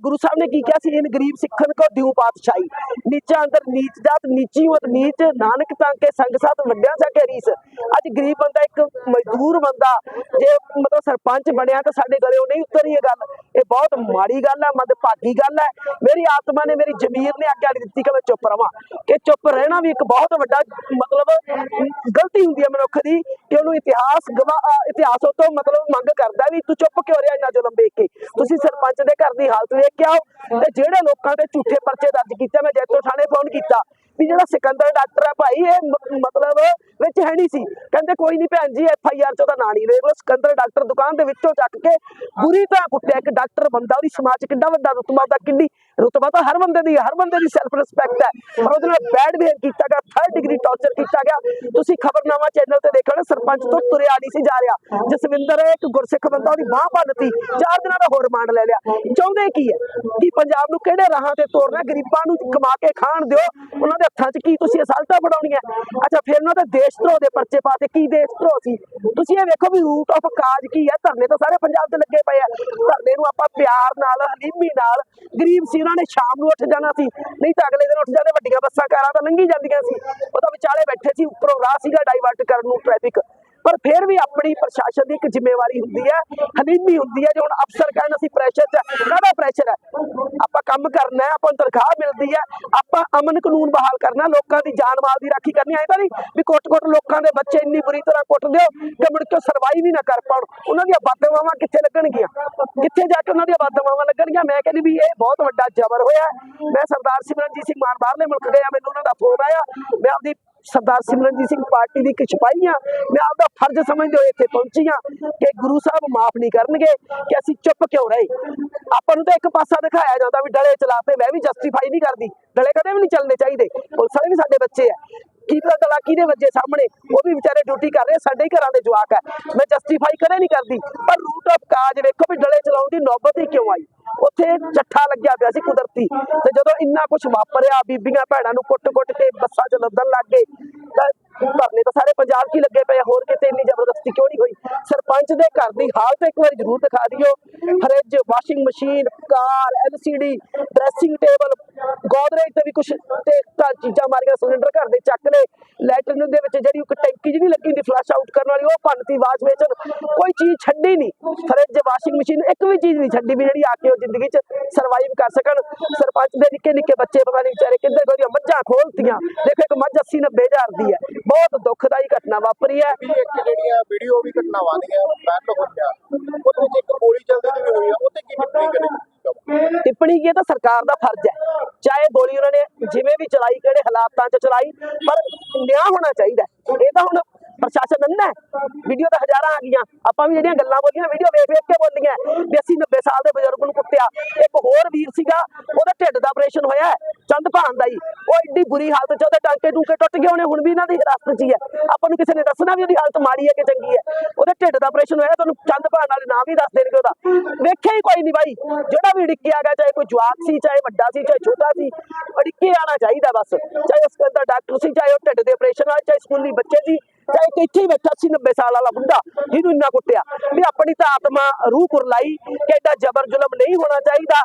ਗੁਰੂ ਸਾਹਿਬ ਨੇ ਕੀ ਕਿਹਾ ਸੀ? ਇਨ ਗਰੀਬ ਸਿੱਖਣ ਕੋ ਦਿਉ ਪਾਤਸ਼ਾਹੀ। ਨੀਚਾ ਅੰਦਰ ਨੀਚ ਜਾਤ, ਨੀਚੀ ਹੋਤ ਨੀਚ, ਨਾਨਕ ਤਾਂ ਕੇ ਸੰਗ ਸਾਥ ਵੱਡਿਆਂ ਜਾ ਕੇ ਰੀਸ। ਅੱਜ ਗਰੀਬ ਬੰਦਾ ਇੱਕ ਮਜ਼ਦੂਰ ਬੰਦਾ, ਜੇ ਮਤਲਬ ਸਰਪੰਚ ਬਣਿਆ ਤਾਂ ਸਾਡੇ ਗਲੇ ਉਹ ਨਹੀਂ ਉਤਰੀ ਇਹ ਗੱਲ। ਇਹ ਬਹੁਤ ਮਾੜੀ ਗੱਲ ਹੈ ਮੰਦਭਾਗੀ ਗੱਲ ਹੈ ਮੇਰੀ ਆਤਮਾ ਨੇ, ਮੇਰੀ ਜ਼ਮੀਰ ਨੇ ਆਗਿਆ ਦਿੱਤੀ ਕਿ ਮੈਂ ਚੁੱਪ ਰਵਾਂ। ਕਿ ਚੁੱਪ ਰਹਿਣਾ ਵੀ ਇੱਕ ਬਹੁਤ ਵੱਡਾ ਮਤਲਬ ਗਲਤੀ ਹੁੰਦੀ ਹੈ ਮਨੁੱਖ ਦੀ, ਕਿ ਉਹਨੂੰ ਇਤਿਹਾਸ ਗਵਾ ਇਤਿਹਾਸ ਉਹ ਤੋਂ ਮਤਲਬ ਮੰਗ ਕਰਦਾ ਵੀ ਤੂੰ ਚੁੱਪ ਕਿਉਂ ਰਿਹਾ ਇੰਨਾ ਜ਼ੁਲਮ ਵੇਖ ਕੇ? ਤੁਸੀਂ ਸਰਪੰਚ ਦੇ ਘਰ ਦੀ ਹਾਲਤ ਵੇਖ ਕੇ ਆਓ। ਤੇ ਜਿਹੜੇ ਲੋਕਾਂ ਤੇ ਝੂਠੇ ਪਰਚੇ ਦਰਜ ਕੀਤੇ, ਮੈਂ ਜੈਤੋ ਥਾਣੇ ਫੋਨ ਕੀਤਾ ਵੀ ਜਿਹੜਾ ਸਿਕੰਦਰ ਡਾਕਟਰ ਹੈ ਭਾਈ, ਇਹ ਮਤਲਬ ਵਿੱਚ ਹੈ ਨਹੀਂ ਸੀ। ਕਹਿੰਦੇ ਕੋਈ ਨਹੀਂ ਭੈਣ ਜੀ, ਐਫ ਆਈ ਆਰ ਚੋਂ ਤਾਂ ਨਾਂ ਨਹੀਂ ਵੇਖ ਲਓ ਸਿਕੰਦਰ ਡਾਕਟਰ ਦੁਕਾਨ ਦੇ ਵਿੱਚੋਂ ਚੱਕ ਕੇ ਬੁਰੀ ਤਰ੍ਹਾਂ ਕੁੱਟਿਆ ਇੱਕ ਡਾਕਟਰ, ਬੰਦਾ ਉਹਦੀ ਸਮਾਜ 'ਚ ਕਿੰਨਾ ਵੱਡਾ ਰੁਤਬਾ ਦਾ ਕਿੰਨੀ ਰੁਤਬਾ ਤਾਂ ਹਰ ਬੰਦੇ ਦੀ ਹਰ ਬੰਦੇ ਦੀ ਸੈਲਫ ਰਿਸਪੈਕਟ ਹੈ। ਪਰ ਉਹਦੇ ਨਾਲ ਬੈਡ ਬਿਹੇਵ ਕੀਤਾ ਗਿਆ ਥਰਡ ਡਿਗਰੀ ਟੌਰਚਰ ਕੀਤਾ ਗਿਆ। ਤੁਸੀਂ ਖਬਰਨਾਮਾ ਚੈਨਲ ਤੇ ਦੇਖੋ ਸਰਪੰਚ ਤੋਂ ਤੁਰਿਆ ਨਹੀਂ ਸੀ ਜਾ ਰਿਹਾ। ਜਸਵਿੰਦਰ, ਇੱਕ ਗੁਰਸਿੱਖ ਬੰਦਾ, ਉਹਦੀ ਬਾਹ ਭੰਨਤੀ ਚਾਰ ਦਿਨਾਂ ਦਾ ਹੋਰ ਰਿਮਾਂਡ ਲੈ ਲਿਆ। ਚਾਹੁੰਦੇ ਕੀ ਹੈ? ਕਿ ਪੰਜਾਬ ਨੂੰ ਕਿਹੜੇ ਰਾਹਾਂ ਤੇ ਤੋਰਨਾ ਗਰੀਬਾਂ ਨੂੰ ਕਮਾ ਕੇ ਖਾਣ ਦਿਓ। ਉਹਨਾਂ ਦੇ ਹੱਥਾਂ 'ਚ ਕੀ ਤੁਸੀਂ ਅਸਲਟਾ ਫੜਾਉਣੀਆਂ ਅੱਛਾ, ਫਿਰ ਉਹਨਾਂ ਦੇ ਦੇਸ਼ ਧਰੋ ਦੇ ਪਰਚੇ ਪਾਤੇ। ਕੀ ਦੇਸ਼ ਧਰੋ ਸੀ? ਤੁਸੀਂ ਇਹ ਵੇਖੋ ਵੀ ਰੂਟ ਆਫ ਕਾਜ ਕੀ ਹੈ? ਧਰਨੇ ਤਾਂ ਸਾਰੇ ਪੰਜਾਬ ਤੇ ਲੱਗੇ ਪਏ ਆ ਧਰਨੇ ਨੂੰ ਆਪਾਂ ਪਿਆਰ ਨਾਲ, ਹਲੀਮੀ ਨਾਲ, ਗਰੀਬ ਸੀ ਉਹਨਾਂ ਨੇ ਸ਼ਾਮ ਨੂੰ ਉੱਠ ਜਾਣਾ ਸੀ। ਨਹੀਂ ਤਾਂ ਅਗਲੇ ਦਿਨ ਉੱਠ ਜਾਂਦੇ, ਵੱਡੀਆਂ ਬੱਸਾਂ ਕਾਰਾਂ ਤਾਂ ਲੰਘੀ ਜਾਂਦੀਆਂ ਸੀ। ਉਹ ਤਾਂ ਵਿਚਾਲੇ ਬੈਠੇ ਸੀ, ਉੱਪਰੋਂ ਰਾਹ ਸੀਗਾ ਡਾਈਵਰਟ ਕਰਨ ਨੂੰ ਟ੍ਰੈਫਿਕ ਪਰ ਫਿਰ ਵੀ ਆਪਣੀ ਪ੍ਰਸ਼ਾਸਨ ਦੀ ਇੱਕ ਜ਼ਿੰਮੇਵਾਰੀ ਹੁੰਦੀ ਹੈ, ਹਲੀਮੀ ਹੁੰਦੀ ਹੈ, ਜੇ ਹੁਣ ਅਫਸਰ ਕਹਿਣ ਅਸੀਂ ਪ੍ਰੈਸ਼ਰ 'ਚ ਕਾਹਦਾ ਪ੍ਰੈਸ਼ਰ ਹੈ। ਆਪਾਂ ਕੰਮ ਕਰਨਾ ਹੈ, ਆਪਾਂ ਤਨਖਾਹ ਮਿਲਦੀ ਹੈ, ਆਪਾਂ ਅਮਨ ਕਾਨੂੰਨ ਬਹਾਲ ਕਰਨਾ, ਲੋਕਾਂ ਦੀ ਜਾਨ ਮਾਲ ਦੀ ਰਾਖੀ ਕਰਨੀ, ਐ ਤਾਂ ਨਹੀਂ ਵੀ ਕੁੱਟ-ਕੁੱਟ ਲੋਕਾਂ ਦੇ ਬੱਚੇ ਇੰਨੀ ਬੁਰੀ ਤਰ੍ਹਾਂ ਕੁੱਟ ਦਿਓ ਕਿ ਮੁੜ ਕੇ ਸਰਵਾਈਵ ਹੀ ਨਾ ਕਰ ਪਾਉਣ। ਉਹਨਾਂ ਦੀਆਂ ਬਦਦੁਆਵਾਂ ਕਿੱਥੇ ਲੱਗਣਗੀਆਂ? ਕਿੱਥੇ ਜਾ ਕੇ ਉਹਨਾਂ ਦੀਆਂ ਬਦਦੁਆਵਾਂ ਲੱਗਣਗੀਆਂ? ਮੈਂ ਕਹਿੰਦੀ ਵੀ ਇਹ ਬਹੁਤ ਵੱਡਾ ਜ਼ਬਰ ਹੋਇਆ। ਮੈਂ ਸਰਦਾਰ ਸਿਮਰਨਜੀਤ ਸਿੰਘ ਮਾਨ ਬਾਹਰਲੇ ਮੁਲਕ ਗਿਆ, ਮੈਨੂੰ ਉਹਨਾਂ ਦਾ ਫੋਨ ਆਇਆ। ਮੈਂ ਆਪਦੀ ਸਰਦਾਰ ਸਿਮਰਨਜੀਤ ਸਿੰਘ ਪਾਰਟੀ ਦੀ ਇੱਕ ਸਿਪਾਹੀ ਹਾਂ ਮੈਂ ਆਪਦਾ ਫਰਜ਼ ਸਮਝਦੇ ਹੋਏ ਇੱਥੇ ਪਹੁੰਚੀ ਹਾਂ ਕਿ ਗੁਰੂ ਸਾਹਿਬ ਮਾਫ ਨਹੀਂ ਕਰਨਗੇ ਕਿ ਅਸੀਂ ਚੁੱਪ ਕਿਉਂ ਰਹੇ। ਆਪਾਂ ਨੂੰ ਤਾਂ ਇੱਕ ਪਾਸਾ ਦਿਖਾਇਆ ਜਾਂਦਾ ਵੀ ਡਲੇ ਚਲਾਤੇ, ਮੈਂ ਵੀ ਜਸਟੀਫਾਈ ਨਹੀਂ ਕਰਦੀ। ਡਲੇ ਕਦੇ ਵੀ ਨਹੀਂ ਚੱਲਣੇ ਚਾਹੀਦੇ। ਪੁਲਿਸ ਵਾਲੇ ਵੀ ਸਾਡੇ ਬੱਚੇ ਆ। ਕੀ ਪਤਾ ਤਲਾ ਕਿਹਦੇ ਵੱਜੇ ਸਾਹਮਣੇ? ਉਹ ਵੀ ਵਿਚਾਰੇ ਡਿਊਟੀ ਕਰ ਰਹੇ ਸਾਡੇ ਹੀ ਘਰਾਂ ਦੇ ਜਵਾਕ ਹੈ ਮੈਂ ਜਸਟੀਫਾਈ ਕਦੇ ਨਹੀਂ ਕਰਦੀ। ਪਰ ਰੂਟ ਆਫ ਕਾਜ ਵੇਖੋ ਵੀ ਡਲੇ ਚਲਾਉਣ ਦੀ ਨੌਬਤ ਹੀ ਕਿਉਂ ਆਈ? ਉੱਥੇ ਚੱਠਾ ਲੱਗਿਆ ਪਿਆ ਸੀ ਕੁਦਰਤੀ। ਤੇ ਜਦੋਂ ਇੰਨਾ ਕੁਝ ਵਾਪਰਿਆ, ਬੀਬੀਆਂ ਭੈਣਾਂ ਨੂੰ ਕੁੱਟ-ਕੁੱਟ ਕੇ ਬੱਸਾਂ 'ਚ ਲੱਦਣ ਲੱਗ ਗਏ, ਤਾਂ ਧਰਨੇ ਤਾਂ ਸਾਰੇ ਪੰਜਾਬ 'ਚ ਹੀ ਲੱਗੇ ਪਏ ਹੋਰ ਕਿਤੇ ਇੰਨੀ ਜ਼ਬਰਦਸਤੀ ਕਿਉਂ ਨਹੀਂ ਹੋਈ? ਸਰਪੰਚ ਦੇ ਘਰ ਦੀ ਹਾਲਤ ਇੱਕ ਵਾਰੀ ਜ਼ਰੂਰ ਦਿਖਾ ਦਿਓ। Fridge, washing machine, car LCD dressing table Godrej ਤੇ ਵੀ ਕੁਝ ਤੇ ਚੀਜ਼ਾਂ ਮਾਰੀਆਂ। ਸਿਲੰਡਰ ਘਰ ਦੇ ਚੱਕ ਲਏ। ਲੈਟਰਨ ਦੇ ਵਿੱਚ ਜਿਹੜੀ ਇੱਕ ਟੈਂਕੀ ਜਿਹੀ ਲੱਗੀ ਹੁੰਦੀ ਫਲਸ਼ ਆਊਟ ਕਰਨ ਵਾਲੀ, ਉਹ ਭੰਨਤੀ ਵਾਸ਼ ਵੇਚਣ ਕੋਈ ਚੀਜ਼ ਛੱਡੀ ਨਹੀਂ। ਫਰਿੱਜ ਵਾਸ਼ਿੰਗ ਮਸ਼ੀਨ ਇੱਕ ਵੀ ਚੀਜ਼ ਨਹੀਂ ਛੱਡੀ ਵੀ ਜਿਹੜੀ ਆ ਕੇ ਉਹ ਜ਼ਿੰਦਗੀ 'ਚ ਸਰਵਾਈਵ ਕਰ ਸਕਣ। ਸਰਪੰਚ ਦੇ ਨਿੱਕੇ ਨਿੱਕੇ ਬੱਚੇ ਪਤਾ ਨਹੀਂ ਵਿਚਾਰੇ ਕਿੱਧਰ ਗੋਦੀਆਂ ਮੱਝਾਂ ਖੋਲਤੀਆਂ। ਦੇਖੋ ਇੱਕ ਮੱਝ 80 90 ਹਜ਼ਾਰ ਦੀ ਹੈ। ਬਹੁਤ ਦੁਖਦਾਈ ਘਟਨਾ ਵਾਪਰੀ ਹੈ।
ਇੱਕ ਜਿਹੜੀਆਂ ਵੀਡੀਓ ਵੀ ਘਟਨਾਵਾਂ ਦੀਆਂ ਵਾਇਰਲ ਹੋਈਆਂ ਉਹਦੇ ਵਿੱਚ ਇੱਕ ਗੋਲੀ ਚੱਲਦੇ ਦੀ ਵੀ ਹੋਈ ਆ ਉਹਤੇ ਕੀ ਟਿੱਪਣੀ ਕਰੇਗੀ
ਟਿੱਪਣੀ ਕੀ ਹੈ? ਤਾਂ ਸਰਕਾਰ ਦਾ ਫਰਜ਼ ਹੈ। ਚਾਹੇ ਗੋਲੀ ਉਹਨਾਂ ਨੇ ਜਿਵੇਂ ਵੀ ਚਲਾਈ, ਕਿਹੜੇ ਹਾਲਾਤਾਂ 'ਚ ਚਲਾਈ, ਪਰ ਨਿਆਂ ਹੋਣਾ ਚਾਹੀਦਾ ਇਹ ਤਾਂ ਹੁਣ ਪ੍ਰਸ਼ਾਸਨ ਅੰਨਾ ਵੀਡੀਓ ਤਾਂ ਹਜ਼ਾਰਾਂ ਆ ਗਈਆਂ। ਆਪਾਂ ਵੀ ਜਿਹੜੀਆਂ ਗੱਲਾਂ ਬੋਲੀਆਂ, ਵੀਡੀਓ ਵੇਖ ਵੇਖ ਕੇ ਬੋਲੀਆਂ। ਵੀ ਅਸੀਂ 90 ਸਾਲ ਦੇ ਬਜ਼ੁਰਗ ਨੂੰ ਕੁੱਟਿਆ। ਇੱਕ ਹੋਰ ਵੀਰ ਸੀਗਾ, ਉਹਦਾ ਢਿੱਡ ਦਾ ਆਪਰੇਸ਼ਨ ਹੋਇਆ ਚੰਦ ਭਾਨ ਦਾ ਹੀ। ਉਹ ਐਡੀ ਬੁਰੀ ਹਾਲਤ 'ਚ, ਉਹਦੇ ਟਾਂਕੇ ਟੂਕੇ ਟੁੱਟ ਗਏ, ਉਹਨੇ ਹੁਣ ਵੀ ਇਹਨਾਂ ਦੀ ਹਿਰਾਸਤ 'ਚ ਹੀ ਹੈ। ਆਪਾਂ ਨੂੰ ਕਿਸੇ ਨੇ ਦੱਸਣਾ ਵੀ ਉਹਦੀ ਹਾਲਤ ਮਾੜੀ ਹੈ ਕਿ ਚੰਗੀ ਹੈ? ਉਹਦੇ ਢਿੱਡ ਦਾ ਆਪਰੇਸ਼ਨ ਹੋਇਆ, ਤੁਹਾਨੂੰ ਚੰਦ ਭਾਣ ਵਾਲੇ ਨਾਮ ਵੀ ਦੱਸ ਦੇਣਗੇ ਉਹਦਾ। ਵੇਖਿਆ ਹੀ ਕੋਈ ਨਹੀਂ ਬਾਈ। ਜਿਹੜਾ ਵੀ ਡਿੱਕਿਆ ਗਿਆ, ਚਾਹੇ ਕੋਈ ਜਵਾਕ ਸੀ, ਚਾਹੇ ਵੱਡਾ ਸੀ, ਚਾਹੇ ਛੋਟਾ ਸੀ ਅੜਿੱਕੇ ਆਣਾ ਚਾਹੀਦਾ ਬਸ। ਚਾਹੇ ਉਸ ਅੰਦਰ ਡਾਕਟਰ ਸੀ, ਚਾਹੇ ਉਹ ਢਿੱਡ ਦੇ ਆਪਰੇਸ਼ਨ ਵਾਲਾ ਚਾਹੇ ਸਕੂਲੀ ਬੱਚੇ ਸੀ ਚਾਹੇ ਕਿ ਇੱਥੇ ਹੀ ਬੈਠਾ ਸੀ 90 ਸਾਲ ਵਾਲਾ ਬੁੱਢਾ ਜਿਹਨੂੰ ਇੰਨਾ ਕੁੱਟਿਆ। ਵੀ ਆਪਣੀ ਤਾਂ ਆਤਮਾ ਰੂਹ ਕੁਰਲਾਈ ਕਿ ਏਡਾ ਜ਼ਬਰ ਜ਼ੁਲਮ ਨਹੀਂ ਹੋਣਾ ਚਾਹੀਦਾ।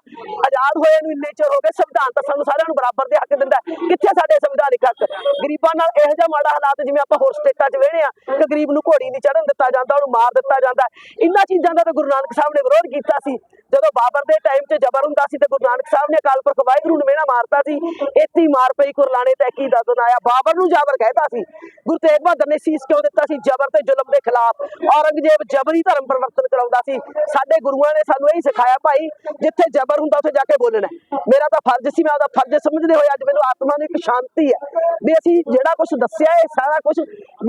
ਆਜ਼ਾਦ ਹੋਏ ਨੂੰ ਇੰਨੇ ਚਿਰ ਹੋ ਗਏ, ਸੰਵਿਧਾਨ ਤਾਂ ਸਾਨੂੰ ਸਾਰਿਆਂ ਨੂੰ ਬਰਾਬਰ ਦੇ ਹੱਕ ਦਿੰਦਾ ਕਿੱਥੇ ਸਾਡੇ ਸੰਵਿਧਾਨਿਕ ਹੱਕ? ਗਰੀਬਾਂ ਨਾਲ ਇਹੋ ਜਿਹਾ ਮਾੜਾ ਹਾਲਾਤ ਜਿਵੇਂ ਆਪਾਂ ਹੋਰ ਸਟੇਟਾਂ 'ਚ ਵੇਹਣੇ ਆ ਕਿ ਗਰੀਬ ਨੂੰ ਘੋੜੀ ਨਹੀਂ ਚੜਨ ਦਿੱਤਾ ਜਾਂਦਾ, ਉਹਨੂੰ ਮਾਰ ਦਿੱਤਾ ਜਾਂਦਾ। ਇਹਨਾਂ ਚੀਜ਼ਾਂ ਦਾ ਤਾਂ ਗੁਰੂ ਨਾਨਕ ਸਾਹਿਬ ਨੇ ਵਿਰੋਧ ਕੀਤਾ ਸੀ। ਜਦੋਂ ਬਾਬਰ ਦੇ ਟਾਈਮ 'ਚ ਜ਼ਬਰ ਹੁੰਦਾ ਸੀ ਤੇ ਗੁਰੂ ਨਾਨਕ ਸਾਹਿਬ ਨੇ ਅਕਾਲ ਪੁਰਖ ਵਾਹਿਗੁਰੂ ਨੂੰ ਮੇਣਾ ਮਾਰਤਾ ਸੀ। ਇੱਥੇ ਮਾਰ ਪਈ, ਕੁਰਲਾਣੇ ਤੇ ਕੀ ਦਦਨ ਆਇਆ ਬਾਬਰ ਨੂੰ ਜਾਬਰ ਕਹਿਤਾ ਸੀ। ਗੁਰੂ ਤੇਗ ਬਹਾਦਰ ਨੇ ਸੀਸ ਕਿਉਂ ਦਿੱਤਾ ਸੀ? ਜ਼ਬਰ ਤੇ ਜ਼ੁਲਮ ਦੇ ਖਿਲਾਫ। ਔਰੰਗਜ਼ੇਬ ਜ਼ਬਰੀ ਧਰਮ ਪਰਿਵਰਤਨ ਕਰਾਉਂਦਾ ਸੀ। ਸਾਡੇ ਗੁਰੂਆਂ ਨੇ ਸਾਨੂੰ ਇਹੀ ਸਿਖਾਇਆ, ਭਾਈ, ਜਿੱਥੇ ਜ਼ਬਰ ਹੁੰਦਾ, ਉੱਥੇ ਜਾ ਕੇ ਬੋਲਣਾ ਮੇਰਾ ਤਾਂ ਫਰਜ਼ ਸੀ, ਮੈਂ ਉਹਦਾ ਫਰਜ਼ ਸਮਝਦੇ ਹੋਏ ਅੱਜ ਮੈਨੂੰ ਆਤਮਾ ਨੂੰ ਇੱਕ ਸ਼ਾਂਤੀ ਹੈ। ਵੀ ਅਸੀਂ ਜਿਹੜਾ ਕੁਝ ਦੱਸਿਆ ਇਹ ਸਾਰਾ ਕੁਝ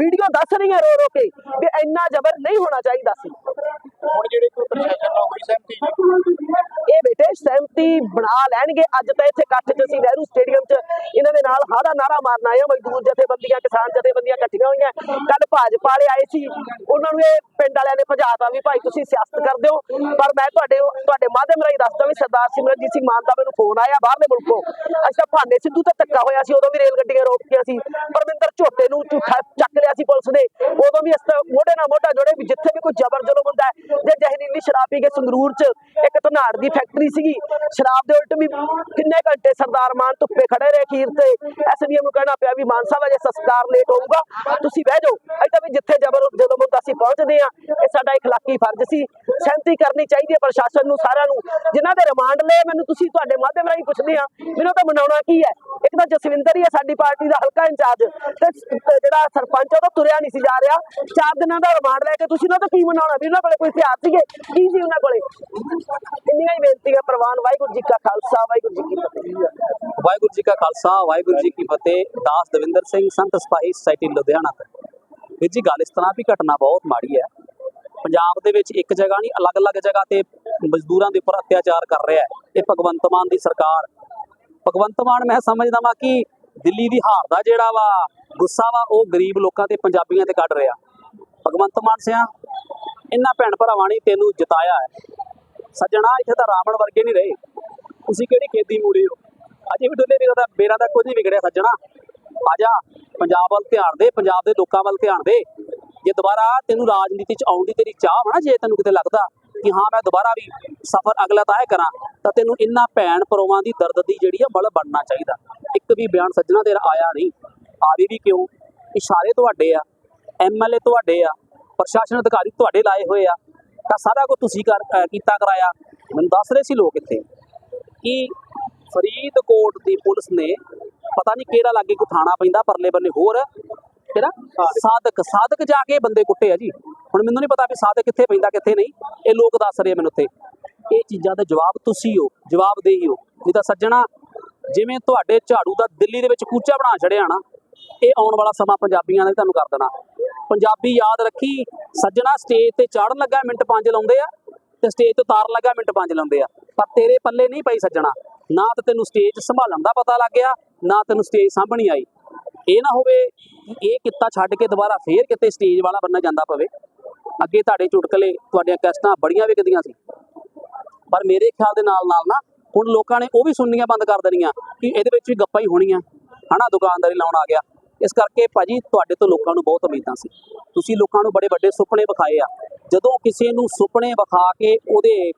ਵੀਡੀਓ ਦੱਸ ਰਹੀਆਂ ਰੋ ਰੋ ਕੇ ਵੀ ਇੰਨਾ ਜ਼ਬਰ ਨਹੀਂ ਹੋਣਾ ਚਾਹੀਦਾ ਸੀ।
ਹੁਣ ਜਿਹੜੇ ਕੋਈ ਪ੍ਰਸ਼ਾਸਨ ਨਾਲ ਹੋਈ ਸਹਿਮਤੀ
ਇਹ ਬੇਟੇ ਸਹਿਮਤੀ ਬਣਾ ਲੈਣਗੇ। ਅੱਜ ਤਾਂ ਇੱਥੇ ਇਕੱਠ 'ਚ ਅਸੀਂ ਨਹਿਰੂ ਸਟੇਡੀਅਮ 'ਚ ਇਹਨਾਂ ਦੇ ਨਾਲ ਹਾਦਾ ਨਾਰਾ ਮਾਰਨ ਆਏ ਹਾਂ। ਮਜ਼ਦੂਰ ਜਥੇਬੰਦੀਆਂ, ਕਿਸਾਨ ਜਥੇਬੰਦੀਆਂ ਇਕੱਠੀਆਂ ਹੋਈਆਂ। ਕੱਲ ਭਾਜਪਾ ਵਾਲੇ ਆਏ ਸੀ। ਉਹਨਾਂ ਨੂੰ ਇਹ ਪਿੰਡ ਵਾਲਿਆਂ ਨੇ ਭਜਾਤਾ ਵੀ, ਭਾਈ, ਤੁਸੀਂ ਸਿਆਸਤ ਕਰਦੇ ਹੋ। ਪਰ ਮੈਂ ਤੁਹਾਡੇ ਤੁਹਾਡੇ ਮਾਧਿਅਮ ਰਾਹੀਂ ਦੱਸਦਾ ਵੀ ਸਰਦਾਰ ਸਿਮਰਨਜੀਤ ਸਿੰਘ ਮਾਨ ਦਾ ਮੈਨੂੰ ਫੋਨ ਆਇਆ ਬਾਹਰਲੇ ਮੁਲਕੋਂ। ਅੱਛਾ ਭਾਨੇ ਸਿੱਧੂ ਤੇ ਧੱਕਾ ਹੋਇਆ ਸੀ, ਉਦੋਂ ਵੀ ਰੇਲ ਗੱਡੀਆਂ ਰੋਕੀਆਂ ਸੀ। ਪਰਮਿੰਦਰ ਝੋਟੇ ਨੂੰ ਝੂਠਾ ਚੱਕ ਲਿਆ ਸੀ ਪੁਲਿਸ ਨੇ। ਉਦੋਂ ਵੀ ਇਸ ਤਰ੍ਹਾਂ ਮੋਢੇ ਨਾਲ ਮੋਢਾ ਜੋੜੇ ਵੀ ਜਿੱਥੇ ਵੀ ਕੋਈ ਜ਼ਬਰ ਜ਼ੁਲਮ ਹੁੰਦਾ ਹੈ, ਜੇ ਜ਼ਹਿਰੀਲੀ ਸ਼ਰਾਬ ਪੀ ਕੇ ਸੰਗਰੂਰ 'ਚ ਇੱਕ ਧਨਾੜ ਦੀ ਫੈਕਟਰੀ ਸੀਗੀ। ਸ਼ਰਾਬ ਦੇ ਉਲਟ ਵੀ ਕਿੰਨੇ ਘੰਟੇ ਸਰਦਾਰ ਮਾਨ ਧੁੱਪੇ ਖੜੇ ਰਹੇ ਖੀਰ ਤੇ। ਐਸਡੀਐਮ ਨੂੰ ਕਹਿਣਾ ਪਿਆ ਵੀ ਮਾਨ ਸਾਹਿਬ ਅਜੇ ਸੰਸਕਾਰ ਲੇਟ ਹੋਊਗਾ। ਤੁਸੀਂ ਬਹਿ ਜਾਓ। ਅਸੀਂ ਵੀ ਜਿੱਥੇ ਜ਼ਬਰ ਜਦੋਂ ਮੁੱਦਾ ਅਸੀਂ ਪਹੁੰਚਦੇ ਆ ਇਹ ਸਾਡਾ ਇਖਲਾਕੀ ਫਰਜ਼ ਸੀ। ਸਹਿਮਤੀ ਕਰਨੀ ਚਾਹੀਦੀ ਹੈ ਪ੍ਰਸ਼ਾਸਨ ਨੂੰ, ਸਾਰਿਆਂ ਨੂੰ। ਜਿਨ੍ਹਾਂ ਦੇ ਰਿਮਾਂਡ ਲਏ, ਮੈਨੂੰ ਤੁਸੀਂ ਤੁਹਾਡੇ ਮਾਧਿਅਮ ਰਾਹੀਂ ਪੁੱਛਦੇ ਆ ਮੈਨੂੰ ਤਾਂ ਮਨਾਉਣਾ ਕੀ ਹੈ? ਇੱਕ ਤਾਂ ਜਸਵਿੰਦਰ ਹੀ ਹੈ ਸਾਡੀ ਪਾਰਟੀ ਦਾ ਹਲਕਾ ਇੰਚਾਰਜ। ਤੇ ਜਿਹੜਾ ਸਰਪੰਚ ਉਹਦਾ ਤੁਰਿਆ ਨਹੀਂ ਸੀ ਜਾ ਰਿਹਾ। ਚਾਰ ਦਿਨਾਂ ਦਾ ਰਿਮਾਂਡ ਲੈ ਕੇ ਤੁਸੀਂ ਉਹਨਾਂ ਤੋਂ ਕੀ ਮਨਾਉਣਾ? ਵੀ ਉਹਨਾਂ ਕੋਲੇ ਕੋਈ ਹਥਿਆਰ ਸੀਗੇ? ਕੀ ਸੀ ਉਹਨਾਂ ਕੋਲੇ? ਇੰਨੀਆਂ ਹੀ ਬੇਨਤੀਆਂ ਪ੍ਰਵਾਨ, ਵਾਹਿਗੁਰੂ ਜੀ ਕਾ ਖਾਲਸਾ, ਵਾਹਿਗੁਰੂ ਜੀ ਕੀ ਫਤਿਹ।
ਵਾਹਿਗੁਰੂ ਜੀ ਕਾ ਖਾਲਸਾ, ਵਾਹਿਗੁਰੂ ਜੀ ਕੀ ਫਤਿਹ। ਦਾਸ ਦਵਿੰਦਰ ਸਿੰਘ, ਸੰਤ ਸਿਪਾਹੀ ਸੁਸਾਇਟੀ ਲੁਧਿਆਣਾ ਤੋਂ। ਵੀਰ ਜੀ, ਗੱਲ ਇਸ ਤਰ੍ਹਾਂ ਵੀ ਘਟਨਾ ਬਹੁਤ ਮਾੜੀ ਹੈ। ਪੰਜਾਬ ਦੇ ਵਿੱਚ ਇੱਕ ਜਗ੍ਹਾ ਨਹੀਂ, ਅਲੱਗ-ਅਲੱਗ ਜਗ੍ਹਾ ਤੇ ਮਜ਼ਦੂਰਾਂ ਦੇ ਉੱਪਰ ਅਤਿਆਚਾਰ ਕਰ ਰਿਹਾ ਹੈ। ਇਹ ਭਗਵੰਤ ਮਾਨ ਦੀ ਸਰਕਾਰ। ਭਗਵੰਤ ਮਾਨ, ਮੈਂ ਸਮਝਦਾ ਵਾਂ ਕਿ ਦਿੱਲੀ ਦੀ ਹਾਰ ਦਾ ਜਿਹੜਾ ਵਾ ਗੁੱਸਾ ਵਾ, ਉਹ ਗਰੀਬ ਲੋਕਾਂ ਤੇ, ਪੰਜਾਬੀਆਂ ਤੇ ਕੱਢ ਰਿਹਾ। ਭਗਵੰਤ ਮਾਨ ਸਿਆ ਇਹਨਾਂ ਭੈਣ ਭਰਾਵਾਂ ਨੇ ਤੈਨੂੰ ਜਿਤਾਇਆ ਹੈ। ਸੱਜਣਾ ਇੱਥੇ ਤਾਂ ਰਾਵਣ ਵਰਗੇ ਨਹੀਂ ਰਹੇ। ਤੁਸੀਂ ਕਿਹੜੀ ਖੇਤੀ ਮੂੜੇ ਹੋ? ਅਜੇ ਵੀ ਡੁੱਲੇ ਵੀਰਾਂ ਦਾ ਮੇਰਾ ਦਾ ਕੁਝ ਨਹੀਂ ਵਿਗੜਿਆ ਸੱਜਣਾ। ਆ ਜਾ, ਪੰਜਾਬ ਵੱਲ ਧਿਆਨ ਦੇ, ਪੰਜਾਬ ਦੇ ਲੋਕਾਂ ਵੱਲ ਧਿਆਨ ਦੇ। ਜੇ ਦੁਬਾਰਾ ਤੈਨੂੰ ਰਾਜਨੀਤੀ 'ਚ ਆਉਣ ਦੀ ਤੇਰੀ ਚਾਹ ਵਾ ਜੇ ਤੈਨੂੰ ਕਿਤੇ ਲੱਗਦਾ ਕਿ ਹਾਂ, ਮੈਂ ਦੁਬਾਰਾ ਵੀ ਸਫ਼ਰ ਅਗਲਾ ਤੈਅ ਕਰਾਂ, ਤਾਂ ਤੈਨੂੰ ਇੰਨਾ ਭੈਣ ਪਰੋਵਾਂ ਦੀ ਦਰਦ ਦੀ ਜਿਹੜੀ ਆ, ਬਲ ਬਣਨਾ ਚਾਹੀਦਾ। ਇੱਕ ਵੀ ਬਿਆਨ ਸੱਜਣਾ ਤੇਰਾ ਆਇਆ ਨਹੀਂ। ਆਵੇ ਵੀ ਕਿਉਂ? ਇਸ਼ਾਰੇ ਤੁਹਾਡੇ ਆ ਐਮਐਲਏ ਤੁਹਾਡੇ ਆ, ਪ੍ਰਸ਼ਾਸਨ ਅਧਿਕਾਰੀ ਤੁਹਾਡੇ ਲਾਏ ਹੋਏ ਆ। ਤਾਂ ਸਾਰਾ ਕੁਝ ਤੁਸੀਂ ਕਰ ਕੀਤਾ ਕਰਾਇਆ। ਮੈਨੂੰ ਦੱਸ ਰਹੇ ਸੀ ਲੋਕ ਇੱਥੇ ਕਿ ਫਰੀਦਕੋਟ ਦੀ ਪੁਲਿਸ ਨੇ ਪਤਾ ਨਹੀਂ ਕਿਹੜਾ ਲਾਗੇ ਕੋ ਥਾਣਾ ਪੈਂਦਾ ਪਰਲੇ ਬੰਨੇ ਹੋਰ ਕਿਹੜਾ? ਸਾਦਕ। ਸਾਦਕ। ਜਾ ਕੇ ਬੰਦੇ ਕੁੱਟੇ ਆ ਜੀ। ਹੁਣ ਮੈਨੂੰ ਨਹੀਂ ਪਤਾ ਵੀ ਸਾਦਕ ਕਿੱਥੇ ਪੈਂਦਾ ਕਿੱਥੇ ਨਹੀਂ। ਇਹ ਲੋਕ ਦੱਸ ਰਹੇ ਮੈਨੂੰ ਉੱਥੇ ਇਹ ਚੀਜ਼ਾਂ ਦਾ ਜਵਾਬ ਤੁਸੀਂ ਹੋ ਜਵਾਬ ਦੇਹੀ ਹੋ। ਨਹੀਂ ਤਾਂ ਸੱਜਣਾ ਜਿਵੇਂ ਤੁਹਾਡੇ ਝਾੜੂ ਦਾ ਦਿੱਲੀ ਦੇ ਵਿੱਚ ਕੂਚਾ ਬਣਾ ਛੜਿਆ ਨਾ ਇਹ ਆਉਣ ਵਾਲਾ ਸਮਾਂ ਪੰਜਾਬੀਆਂ ਨੇ ਤੁਹਾਨੂੰ ਕਰ ਦੇਣਾ। ਪੰਜਾਬੀ ਯਾਦ ਰੱਖੀ, ਸੱਜਣਾ ਸਟੇਜ ਤੇ ਚੜਨ ਲੱਗਾ, ਮਿੰਟ 5 ਲਾਉਂਦੇ ਆ ਤੇ ਸਟੇਜ ਤੋਂ ਤਾਰਨ ਲੱਗਾ, ਮਿੰਟ 5 ਲਾਉਂਦੇ ਆ। ਪਰ ਤੇਰੇ ਪੱਲੇ ਨਹੀਂ ਪਈ ਸੱਜਣਾ। ਨਾ ਤਾਂ ਤੈਨੂੰ ਸਟੇਜ ਸੰਭਾਲਣ ਦਾ ਪਤਾ ਲੱਗ ਗਿਆ, ਨਾ ਤੈਨੂੰ ਸਟੇਜ ਸਾਂਭਣੀ ਆਈ। ਇਹ ਨਾ ਹੋਵੇ ਇਹ ਕਿੱਤਾ ਛੱਡ ਕੇ ਦੁਬਾਰਾ ਫੇਰ ਕਿਤੇ ਸਟੇਜ ਵਾਲਾ ਬੰਨਾ ਜਾਂਦਾ ਪਵੇ। ਅੱਗੇ ਤੁਹਾਡੇ ਚੁਟਕਲੇ ਤੁਹਾਡੀਆਂ ਕੈਸਟਾਂ ਬੜੀਆਂ ਵਿਕਦੀਆਂ ਸੀ। ਪਰ ਮੇਰੇ ਖਿਆਲ ਦੇ ਨਾਲ ਨਾਲ ਨਾ, ਹੁਣ ਲੋਕਾਂ ਨੇ ਉਹ ਵੀ ਸੁਣਨੀਆਂ ਬੰਦ ਕਰ ਦੇਣੀਆਂ ਕਿ ਇਹਦੇ ਵਿੱਚ ਵੀ ਗੱਪਾਂ ਹੀ ਹੋਣੀਆਂ। ਹਨਾ, ਦੁਕਾਨਦਾਰੀ ਲਾਉਣ ਆ ਗਿਆ। ਇਸ ਕਰਕੇ ਭਾਜੀ ਤੁਹਾਡੇ ਤੋਂ ਲੋਕਾਂ ਨੂੰ ਬਹੁਤ ਉਮੀਦਾਂ ਸੀ। ਤੁਸੀਂ ਲੋਕਾਂ ਨੂੰ ਬੜੇ ਵੱਡੇ ਸੁਪਨੇ ਵਿਖਾਏ ਆ। ਜਦੋਂ ਕਿਸੇ ਨੂੰ ਸੁਪਨੇ ਵਿਖਾ ਕੇ ਉਹਦੇ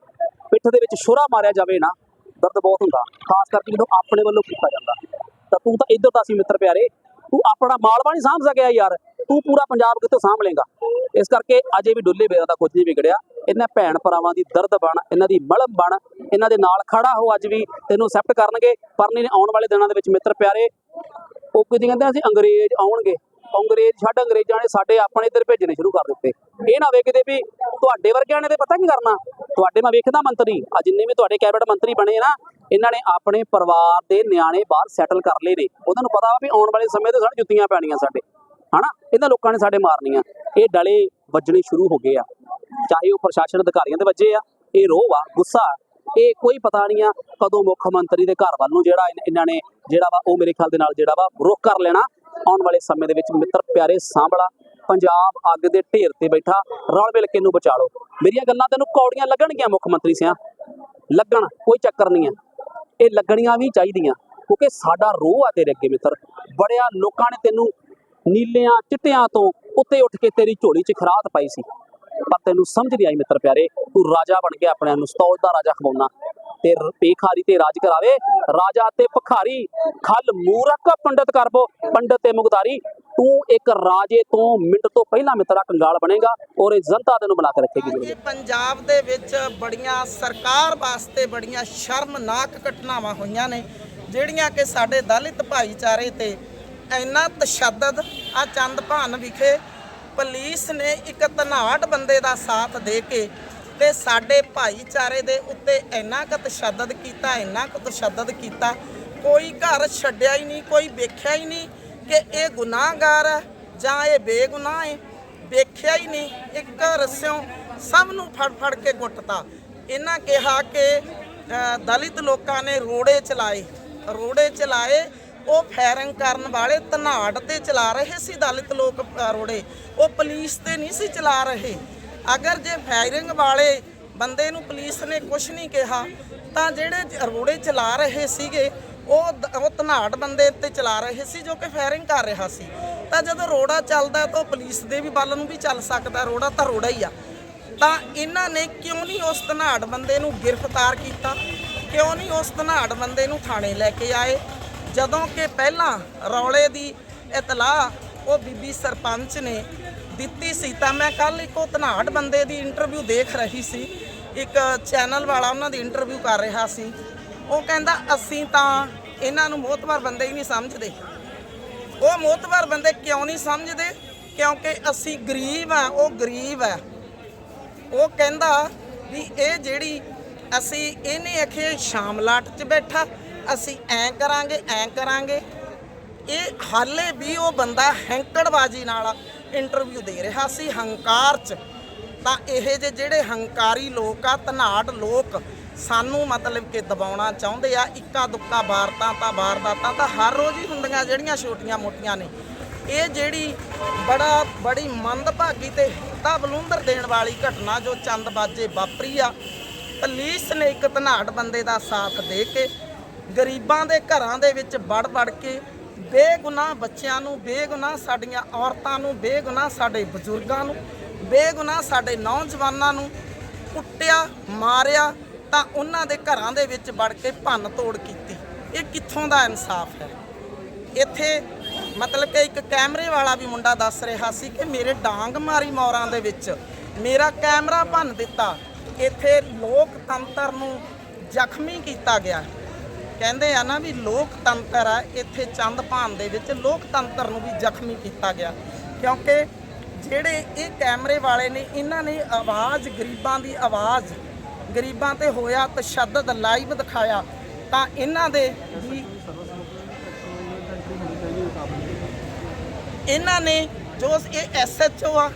ਪਿੱਠ ਦੇ ਵਿੱਚ ਛੁਰਾ ਮਾਰਿਆ ਜਾਵੇ ਨਾ, ਦਰਦ ਬਹੁਤ ਹੁੰਦਾ। ਖਾਸ ਕਰਕੇ ਜਦੋਂ ਆਪਣੇ ਵੱਲੋਂ ਕੀਤਾ ਜਾਂਦਾ। ਤਾਂ ਤੂੰ ਤਾਂ ਇੱਧਰ ਦਾ ਸੀ ਮਿੱਤਰ ਪਿਆਰੇ। ਤੂੰ ਆਪਣਾ ਮਾਲਵਾ ਨਹੀਂ ਸਾਂਭ ਸਕਿਆ ਯਾਰ। ਤੂੰ ਪੂਰਾ ਪੰਜਾਬ ਕਿੱਥੋਂ ਸਾਂਭ ਲੇਗਾ ਇਸ ਕਰਕੇ ਅਜੇ ਵੀ ਡੁੱਲੇ ਬੇਰਾ ਦਾ ਕੁਝ ਨਹੀਂ ਵਿਗੜਿਆ। ਇਹਨਾਂ ਭੈਣ ਭਰਾਵਾਂ ਦੀ ਦਰਦ ਬਣ, ਇਹਨਾਂ ਦੀ ਮਲਮ ਬਣ, ਇਹਨਾਂ ਦੇ ਨਾਲ ਖੜਾ ਹੋ ਅੱਜ ਵੀ ਤੈਨੂੰ ਐਕਸੈਪਟ ਕਰਨਗੇ। ਪਰ ਨਹੀਂ, ਆਉਣ ਵਾਲੇ ਦਿਨਾਂ ਦੇ ਵਿੱਚ ਮਿੱਤਰ ਪਿਆਰੇ ਉਹ ਕਿਤੇ ਕਹਿੰਦੇ ਅਸੀਂ ਅੰਗਰੇਜ਼ ਆਉਣਗੇ। ਅੰਗਰੇਜ਼ ਛੱਡ ਅੰਗਰੇਜ਼ਾਂ ਨੇ ਸਾਡੇ ਆਪਣੇ ਇੱਧਰ ਭੇਜਣੇ ਸ਼ੁਰੂ ਕਰ ਦਿੱਤੇ। ਇਹ ਨਾ ਵੇ ਕਿਤੇ ਵੀ ਤੁਹਾਡੇ ਵਰਗਿਆਂ ਨੇ ਤੇ ਪਤਾ ਕੀ ਕਰਨਾ? ਤੁਹਾਡੇ ਮੈਂ ਵੇਖਦਾ ਮੰਤਰੀ। ਆ ਜਿੰਨੇ ਵੀ ਤੁਹਾਡੇ ਕੈਬਨਿਟ ਮੰਤਰੀ ਬਣੇ ਨਾ, ਇਹਨਾਂ ਨੇ ਆਪਣੇ ਪਰਿਵਾਰ ਦੇ ਨਿਆਣੇ ਬਾਹਰ ਸੈਟਲ ਕਰ ਲਏ ਨੇ। ਉਹਨਾਂ ਨੂੰ ਪਤਾ ਵਾ ਵੀ ਆਉਣ ਵਾਲੇ ਸਮੇਂ ਤੇ ਸਾਨੂੰ ਜੁੱਤੀਆਂ ਪੈਣੀਆਂ ਸਾਡੇ। ਹਨਾ? ਇਹਨਾਂ ਲੋਕਾਂ ਨੇ ਸਾਡੇ ਮਾਰਨੀਆਂ। ਇਹ ਡਲੇ ਵੱਜਣੇ ਸ਼ੁਰੂ ਹੋ ਗਏ ਆ। ਚਾਹੇ ਉਹ ਪ੍ਰਸ਼ਾਸਨ ਅਧਿਕਾਰੀਆਂ ਦੇ ਵੱਜੇ ਆ, ਇਹ ਰੋਹ ਆ ਗੁੱਸਾ ਇਹ ਕੋਈ ਪਤਾ ਨਹੀਂ ਆ ਕਦੋਂ ਮੁੱਖ ਮੰਤਰੀ ਦੇ ਘਰ ਵੱਲ ਨੂੰ ਜਿਹੜਾ ਇਹਨਾਂ ਨੇ ਜਿਹੜਾ ਵਾ ਉਹ ਮੇਰੇ ਖਿਆਲ ਦੇ ਨਾਲ ਜਿਹੜਾ ਵਾ ਰੁੱਖ ਕਰ ਲੈਣਾ ਆਉਣ ਵਾਲੇ ਸਮੇਂ ਦੇ ਵਿੱਚ ਮਿੱਤਰ ਪਿਆਰੇ ਸਾਂਭਲਾ, ਪੰਜਾਬ ਅੱਗ ਦੇ ਢੇਰ ਤੇ ਬੈਠਾ, ਰਲ ਮਿਲ ਕੇ ਇਹਨੂੰ ਬਚਾ ਲਓ। ਮੇਰੀਆਂ ਗੱਲਾਂ ਤੈਨੂੰ ਕੌੜੀਆਂ ਲੱਗਣਗੀਆਂ ਮੁੱਖ ਮੰਤਰੀ ਸਿਆ। ਲੱਗਣ, ਕੋਈ ਚੱਕਰ ਨਹੀਂ ਆ। ਇਹ ਲੱਗਣੀਆਂ ਵੀ ਚਾਹੀਦੀਆਂ, ਕਿਉਂਕਿ ਸਾਡਾ ਰੋਹ ਆ ਤੇਰੇ ਅੱਗੇ ਮਿੱਤਰ। ਬੜਿਆ ਲੋਕਾਂ ਨੇ ਤੈਨੂੰ ਨੀਲਿਆਂ ਚਿੱਟਿਆਂ ਤੋਂ ਉੱਤੇ ਉੱਠ ਕੇ ਤੇਰੀ ਝੋਲੀ 'ਚ ਖਰਾਤ ਪਾਈ ਸੀ। ਪਰ ਤੈਨੂੰ ਸਮਝ ਨਹੀਂ ਆਈ ਮਿੱਤਰ ਪਿਆਰੇ, ਤੂੰ ਰਾਜਾ ਬਣ ਗਿਆ ਆਪਣੇ ਨੂੰ ਸਤੌਜ ਦਾ ਰਾਜਾ ਖਵਾਉਣਾ। ਤੇ ਰ- ਤੇ ਰਾਜ ਕਰਾਵੇ, ਰਾਜਾ ਤੇ ਭਖਾਰੀ, ਖਲ ਮੂਰਖ ਪੰਡਤ ਕਰਬੋ ਪੰਡਤ ਤੇ ਮੁਗਦਾਰੀ ਤੂੰ ਇੱਕ ਰਾਜੇ ਤੋਂ ਮਿੰਟ ਤੋਂ ਪਹਿਲਾਂ ਮਿੱਤਰਾ ਕੰਗਾਲ ਬਣੇਗਾ ਔਰ ਇਹ ਜਨਤਾ ਤੈਨੂੰ ਬਣਾ ਕੇ ਰੱਖੇਗੀ।
ਪੰਜਾਬ ਦੇ ਵਿੱਚ ਬੜੀਆਂ ਸਰਕਾਰ ਵਾਸਤੇ ਬੜੀਆਂ ਸ਼ਰਮਨਾਕ ਘਟਨਾਵਾਂ ਹੋਈਆਂ ਨੇ, ਜਿਹੜੀਆਂ ਕਿ ਸਾਡੇ ਦਲਿਤ ਭਾਈਚਾਰੇ ਤੇ ਇੰਨਾ ਤਸ਼ੱਦਦ ਆ ਚੰਦਭਾਨ ਵਿਖੇ ਪੁਲਿਸ ਨੇ ਇੱਕ ਧਨਾੜ ਬੰਦੇ ਦਾ ਸਾਥ ਦੇ ਕੇ ਤੇ ਸਾਡੇ ਭਾਈਚਾਰੇ ਦੇ ਉੱਤੇ ਇੰਨਾ ਕੁ ਤਸ਼ੱਦਦ ਕੀਤਾ, ਇੰਨਾ ਕੁ ਤਸ਼ੱਦਦ ਕੀਤਾ। ਕੋਈ ਘਰ ਛੱਡਿਆ ਹੀ ਨਹੀਂ, ਕੋਈ ਵੇਖਿਆ ਹੀ ਨਹੀਂ ਕਿ ਇਹ ਗੁਨਾਹਗਾਰ ਹੈ ਜਾਂ ਇਹ ਬੇਗੁਨਾਹ ਹੈ ਵੇਖਿਆ ਹੀ ਨਹੀਂ, ਇੱਕ ਰਸਿਓਂ ਸਭ ਨੂੰ ਫੜ ਫੜ ਕੇ ਗੁੱਟਤਾ। ਇਹਨਾਂ ਕਿਹਾ ਕਿ ਦਲਿਤ ਲੋਕਾਂ ਨੇ ਰੋੜੇ ਚਲਾਏ ਰੋੜੇ ਚਲਾਏ ਉਹ ਫਾਇਰਿੰਗ ਕਰਨ ਵਾਲੇ ਧਨਾੜ ਤੇ ਚਲਾ ਰਹੇ ਸੀ ਦਲਿਤ ਲੋਕ ਰੋੜੇ ਉਹ ਪੁਲਿਸ ਤੇ ਨਹੀਂ ਸੀ ਚਲਾ ਰਹੇ। ਅਗਰ ਜੇ ਫਾਇਰਿੰਗ ਵਾਲੇ ਬੰਦੇ ਨੂੰ ਪੁਲਿਸ ਨੇ ਕੁਝ ਨਹੀਂ ਕਿਹਾ, ਤਾਂ ਜਿਹੜੇ ਰੋੜੇ ਚਲਾ ਰਹੇ ਸੀਗੇ, ਉਹ ਦ- ਉਹ ਧਨਾੜ ਬੰਦੇ ਤੇ ਚਲਾ ਰਹੇ ਸੀ ਜੋ ਕਿ ਫਾਇਰਿੰਗ ਕਰ ਰਿਹਾ ਸੀ। ਤਾਂ ਜਦੋਂ ਰੋੜਾ ਚੱਲਦਾ ਤਾਂ ਉਹ ਪੁਲਿਸ ਦੇ ਵੀ ਵੱਲ ਨੂੰ ਵੀ ਚੱਲ ਸਕਦਾ, ਰੋੜਾ ਤਾਂ ਰੋੜਾ ਹੀ ਆ। ਤਾਂ ਇਹਨਾਂ ਨੇ ਕਿਉਂ ਨਹੀਂ ਉਸ ਧਨਾੜ ਬੰਦੇ ਨੂੰ ਗ੍ਰਿਫਤਾਰ ਕੀਤਾ? ਕਿਉਂ ਨਹੀਂ ਉਸ ਧਨਾੜ ਬੰਦੇ ਨੂੰ ਥਾਣੇ ਲੈ ਕੇ ਆਏ? ਜਦੋਂ ਕਿ ਪਹਿਲਾਂ ਰੌਲੇ ਦੀ ਇਤਲਾਹ ਉਹ ਬੀਬੀ ਸਰਪੰਚ ਨੇ ਦਿੱਤੀ ਸੀ, ਤਾਂ ਮੈਂ ਕੱਲ ਇੱਕ ਉਹ ਧਨਾੜ ਬੰਦੇ ਦੀ ਇੰਟਰਵਿਊ ਦੇਖ ਰਹੀ ਸੀ। ਇੱਕ ਚੈਨਲ ਵਾਲਾ ਉਹਨਾਂ ਦੀ ਇੰਟਰਵਿਊ ਕਰ ਰਿਹਾ ਸੀ। ਉਹ ਕਹਿੰਦਾ, ਅਸੀਂ ਤਾਂ ਇਹਨਾਂ ਨੂੰ ਮੋਤਬਰ ਬੰਦੇ ਹੀ ਨਹੀਂ ਸਮਝਦੇ। ਉਹ ਮੋਤਬਰ ਬੰਦੇ ਕਿਉਂ ਨਹੀਂ ਸਮਝਦੇ? ਕਿਉਂਕਿ ਅਸੀਂ ਗਰੀਬ ਆ ਉਹ ਗਰੀਬ ਆ ਉਹ ਕਹਿੰਦਾ ਵੀ ਇਹ ਜਿਹੜੀ ਅਸੀਂ, ਇਹਨੇ ਅਖੇ ਸ਼ਾਮਲਾਟ 'ਚ ਬੈਠਾ ਅਸੀਂ ਐਂ ਕਰਾਂਗੇ ਐਂ ਕਰਾਂਗੇ। ਇਹ ਹਾਲੇ ਵੀ ਉਹ ਬੰਦਾ ਹੈਂਕੜਬਾਜੀ ਨਾਲ ਇੰਟਰਵਿਊ ਦੇ ਰਿਹਾ ਸੀ ਹੰਕਾਰ 'ਚ। ਤਾਂ ਇਹ ਜੇ ਜਿਹੜੇ ਹੰਕਾਰੀ ਲੋਕ ਆ, ਧਨਾੜ ਲੋਕ, ਸਾਨੂੰ ਮਤਲਬ ਕਿ ਦਬਾਉਣਾ ਚਾਹੁੰਦੇ ਆ, ਇੱਕਾ ਦੁੱਕਾ ਵਾਰਤਾ ਤਾਂ ਵਾਰਦਾਤਾਂ ਤਾਂ ਹਰ ਰੋਜ਼ ਹੀ ਹੁੰਦੀਆਂ ਜਿਹੜੀਆਂ ਛੋਟੀਆਂ ਮੋਟੀਆਂ ਨੇ। ਇਹ ਜਿਹੜੀ ਬੜਾ, ਬੜੀ ਮੰਦਭਾਗੀ ਤੇ ਹਿੱਤਾ ਬਲੂੰਦਰ ਦੇਣ ਵਾਲੀ ਘਟਨਾ ਜੋ ਚੰਦ ਬਾਜੇ ਵਾਪਰੀ ਆ, ਪੁਲਿਸ ਨੇ ਇੱਕ ਧਨਾੜ ਬੰਦੇ ਦਾ ਸਾਥ ਦੇ ਕੇ ਗਰੀਬਾਂ ਦੇ ਘਰਾਂ ਦੇ ਵਿੱਚ ਵੜ ਵੜ ਕੇ ਬੇਗੁਨਾਹ ਬੱਚਿਆਂ ਨੂੰ, ਬੇਗੁਨਾਹ ਸਾਡੀਆਂ ਔਰਤਾਂ ਨੂੰ, ਬੇਗੁਨਾਹ ਸਾਡੇ ਬਜ਼ੁਰਗਾਂ ਨੂੰ, ਬੇਗੁਨਾਹ ਸਾਡੇ ਨੌਜਵਾਨਾਂ ਨੂੰ ਕੁੱਟਿਆ, ਮਾਰਿਆ ਤਾਂ ਉਹਨਾਂ ਦੇ ਘਰਾਂ ਦੇ ਵਿੱਚ ਵੜ ਕੇ ਭੰਨ ਤੋੜ ਕੀਤੀ। ਇਹ ਕਿੱਥੋਂ ਦਾ ਇਨਸਾਫ ਹੈ? ਇੱਥੇ ਮਤਲਬ ਕਿ ਇੱਕ ਕੈਮਰੇ ਵਾਲਾ ਵੀ ਮੁੰਡਾ ਦੱਸ ਰਿਹਾ ਸੀ ਕਿ ਮੇਰੇ ਡਾਂਗ ਮਾਰੀ ਮੌਰਾਂ ਦੇ ਵਿੱਚ। ਮੇਰਾ ਕੈਮਰਾ ਭੰਨ ਦਿੱਤਾ। ਇੱਥੇ ਲੋਕਤੰਤਰ ਨੂੰ ਜ਼ਖਮੀ ਕੀਤਾ ਗਿਆ ਕਹਿੰਦੇ ਆ ਨਾ ਵੀ ਲੋਕਤੰਤਰ ਆ, ਇੱਥੇ ਚੰਦ ਭਾਨ ਦੇ ਵਿੱਚ ਲੋਕਤੰਤਰ ਨੂੰ ਵੀ ਜ਼ਖਮੀ ਕੀਤਾ ਗਿਆ। ਕਿਉਂਕਿ ਜਿਹੜੇ ਇਹ ਕੈਮਰੇ ਵਾਲੇ ਨੇ, ਇਹਨਾਂ ਨੇ ਆਵਾਜ਼, ਗਰੀਬਾਂ ਦੀ ਆਵਾਜ਼, ਗਰੀਬਾਂ ਤੇ ਹੋਇਆ ਤਸ਼ੱਦਦ, ਲਾਈਵ ਦਿਖਾਇਆ। ਤਾਂ ਇਹਨਾਂ ਦੇ ਜੀ ਇਹਨਾਂ ਨੇ ਜੋ ਇਹ ਐਸਐਚਓ ਆ,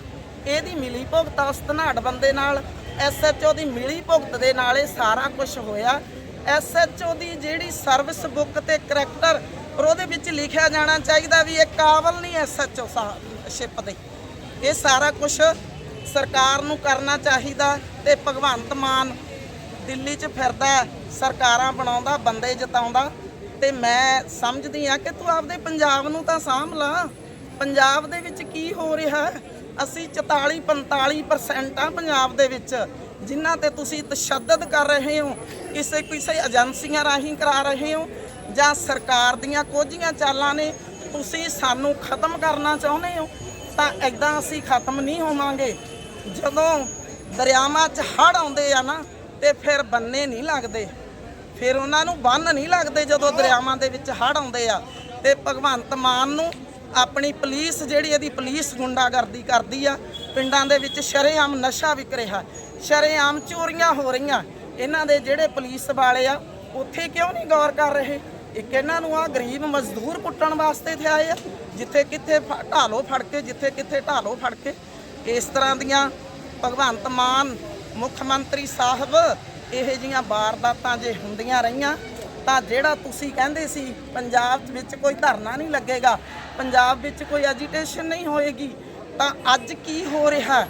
ਇਹਦੀ ਮਿਲੀ ਭੁਗਤ ਆ ਉਸ ਧਨਾੜ ਬੰਦੇ ਨਾਲ ਐਸਐਚਓ ਦੀ ਮਿਲੀ ਭੁਗਤ ਦੇ ਨਾਲ ਇਹ ਸਾਰਾ ਕੁਝ ਹੋਇਆ। ਐਸਐਚਓ ਦੀ ਜਿਹੜੀ ਸਰਵਿਸ ਬੁੱਕ ਤੇ ਕਰੈਕਟਰ ਔਰ ਉਹਦੇ ਵਿੱਚ ਲਿਖਿਆ ਜਾਣਾ ਚਾਹੀਦਾ ਵੀ ਇਹ ਕਾਬਲ ਨਹੀਂ ਐਸਐਚਓ ਸ਼ਿਪ ਦੇ। ਇਹ ਸਾਰਾ ਕੁਝ ਸਰਕਾਰ ਨੂੰ ਕਰਨਾ ਚਾਹੀਦਾ ਤੇ ਭਗਵੰਤ ਮਾਨ ਦਿੱਲੀ 'ਚ ਫਿਰਦਾ, ਸਰਕਾਰਾਂ ਬਣਾਉਂਦਾ, ਬੰਦੇ ਜਿਤਾਉਂਦਾ। ਤੇ ਮੈਂ ਸਮਝਦੀ ਆ ਕਿ ਤੂੰ ਆਪਦੇ ਪੰਜਾਬ ਨੂੰ ਤਾਂ ਸਾਂਭ ਲਾ। ਪੰਜਾਬ ਦੇ ਵਿੱਚ ਕੀ ਹੋ ਰਿਹਾ? ਅਸੀਂ 44 45% ਆ ਪੰਜਾਬ ਦੇ ਵਿੱਚ। ਜਿਨ੍ਹਾਂ ਤੇ ਤੁਸੀਂ ਤਸ਼ੱਦਦ ਕਰ ਰਹੇ ਹੋ, ਕਿਸੇ ਕਿਸੇ ਏਜੰਸੀਆਂ ਰਾਹੀਂ ਕਰਾ ਰਹੇ ਹੋ ਜਾਂ ਸਰਕਾਰ ਦੀਆਂ ਕੋਝੀਆਂ ਚਾਲਾਂ ਨੇ ਤੁਸੀਂ ਸਾਨੂੰ ਖਤਮ ਕਰਨਾ ਚਾਹੁੰਦੇ ਹੋ, ਤਾਂ ਐਦਾਂ ਅਸੀਂ ਖਤਮ ਨਹੀਂ ਹੋਵਾਂਗੇ। ਜਦੋਂ ਦਰਿਆਵਾਂ 'ਚ ਹੜ੍ਹ ਆਉਂਦੇ ਆ ਨਾ, ਤੇ ਫਿਰ ਬੰਨੇ ਨਹੀਂ ਲੱਗਦੇ। ਫਿਰ ਉਹਨਾਂ ਨੂੰ ਬੰਨ ਨਹੀਂ ਲੱਗਦੇ ਜਦੋਂ ਦਰਿਆਵਾਂ ਦੇ ਵਿੱਚ ਹੜ੍ਹ ਆਉਂਦੇ ਆ। ਤੇ ਭਗਵੰਤ ਮਾਨ ਨੂੰ ਆਪਣੀ ਪੁਲਿਸ ਜਿਹੜੀ ਇਹਦੀ ਪੁਲਿਸ ਗੁੰਡਾਗਰਦੀ ਕਰਦੀ ਆ, ਪਿੰਡਾਂ ਦੇ ਵਿੱਚ ਸ਼ਰੇਆਮ ਨਸ਼ਾ ਵਿਕ ਰਿਹਾ। ਸ਼ਰੇਆਮ ਚੋਰੀਆਂ ਹੋ ਰਹੀਆਂ। ਇਹਨਾਂ ਦੇ ਜਿਹੜੇ ਪੁਲਿਸ ਵਾਲੇ ਆ, ਉੱਥੇ ਕਿਉਂ ਨਹੀਂ ਗੌਰ ਕਰ ਰਹੇ? ਇੱਕ ਇਹਨਾਂ ਨੂੰ ਆ ਗਰੀਬ ਮਜ਼ਦੂਰ ਕੁੱਟਣ ਵਾਸਤੇ ਇੱਥੇ ਆਏ ਆ, ਜਿੱਥੇ ਕਿੱਥੇ ਫ- ਢਾਲੋ ਫੜ ਕੇ, ਜਿੱਥੇ ਕਿੱਥੇ ਢਾਲੋ ਫੜ ਕੇ। ਇਸ ਤਰ੍ਹਾਂ ਦੀਆਂ ਭਗਵੰਤ ਮਾਨ, ਮੁੱਖ ਮੰਤਰੀ ਸਾਹਿਬ, ਇਹ ਜੀਆਂ ਵਾਰਦਾਤਾਂ ਜੇ ਹੁੰਦੀਆਂ ਰਹੀਆਂ, ਤਾਂ ਜਿਹੜਾ ਤੁਸੀਂ ਕਹਿੰਦੇ ਸੀ, ਪੰਜਾਬ ਵਿੱਚ ਕੋਈ ਧਰਨਾ ਨਹੀਂ ਲੱਗੇਗਾ, ਪੰਜਾਬ ਵਿੱਚ ਕੋਈ ਐਜੀਟੇਸ਼ਨ ਨਹੀਂ ਹੋਏਗੀ, ਤਾਂ ਅੱਜ ਕੀ ਹੋ ਰਿਹਾ?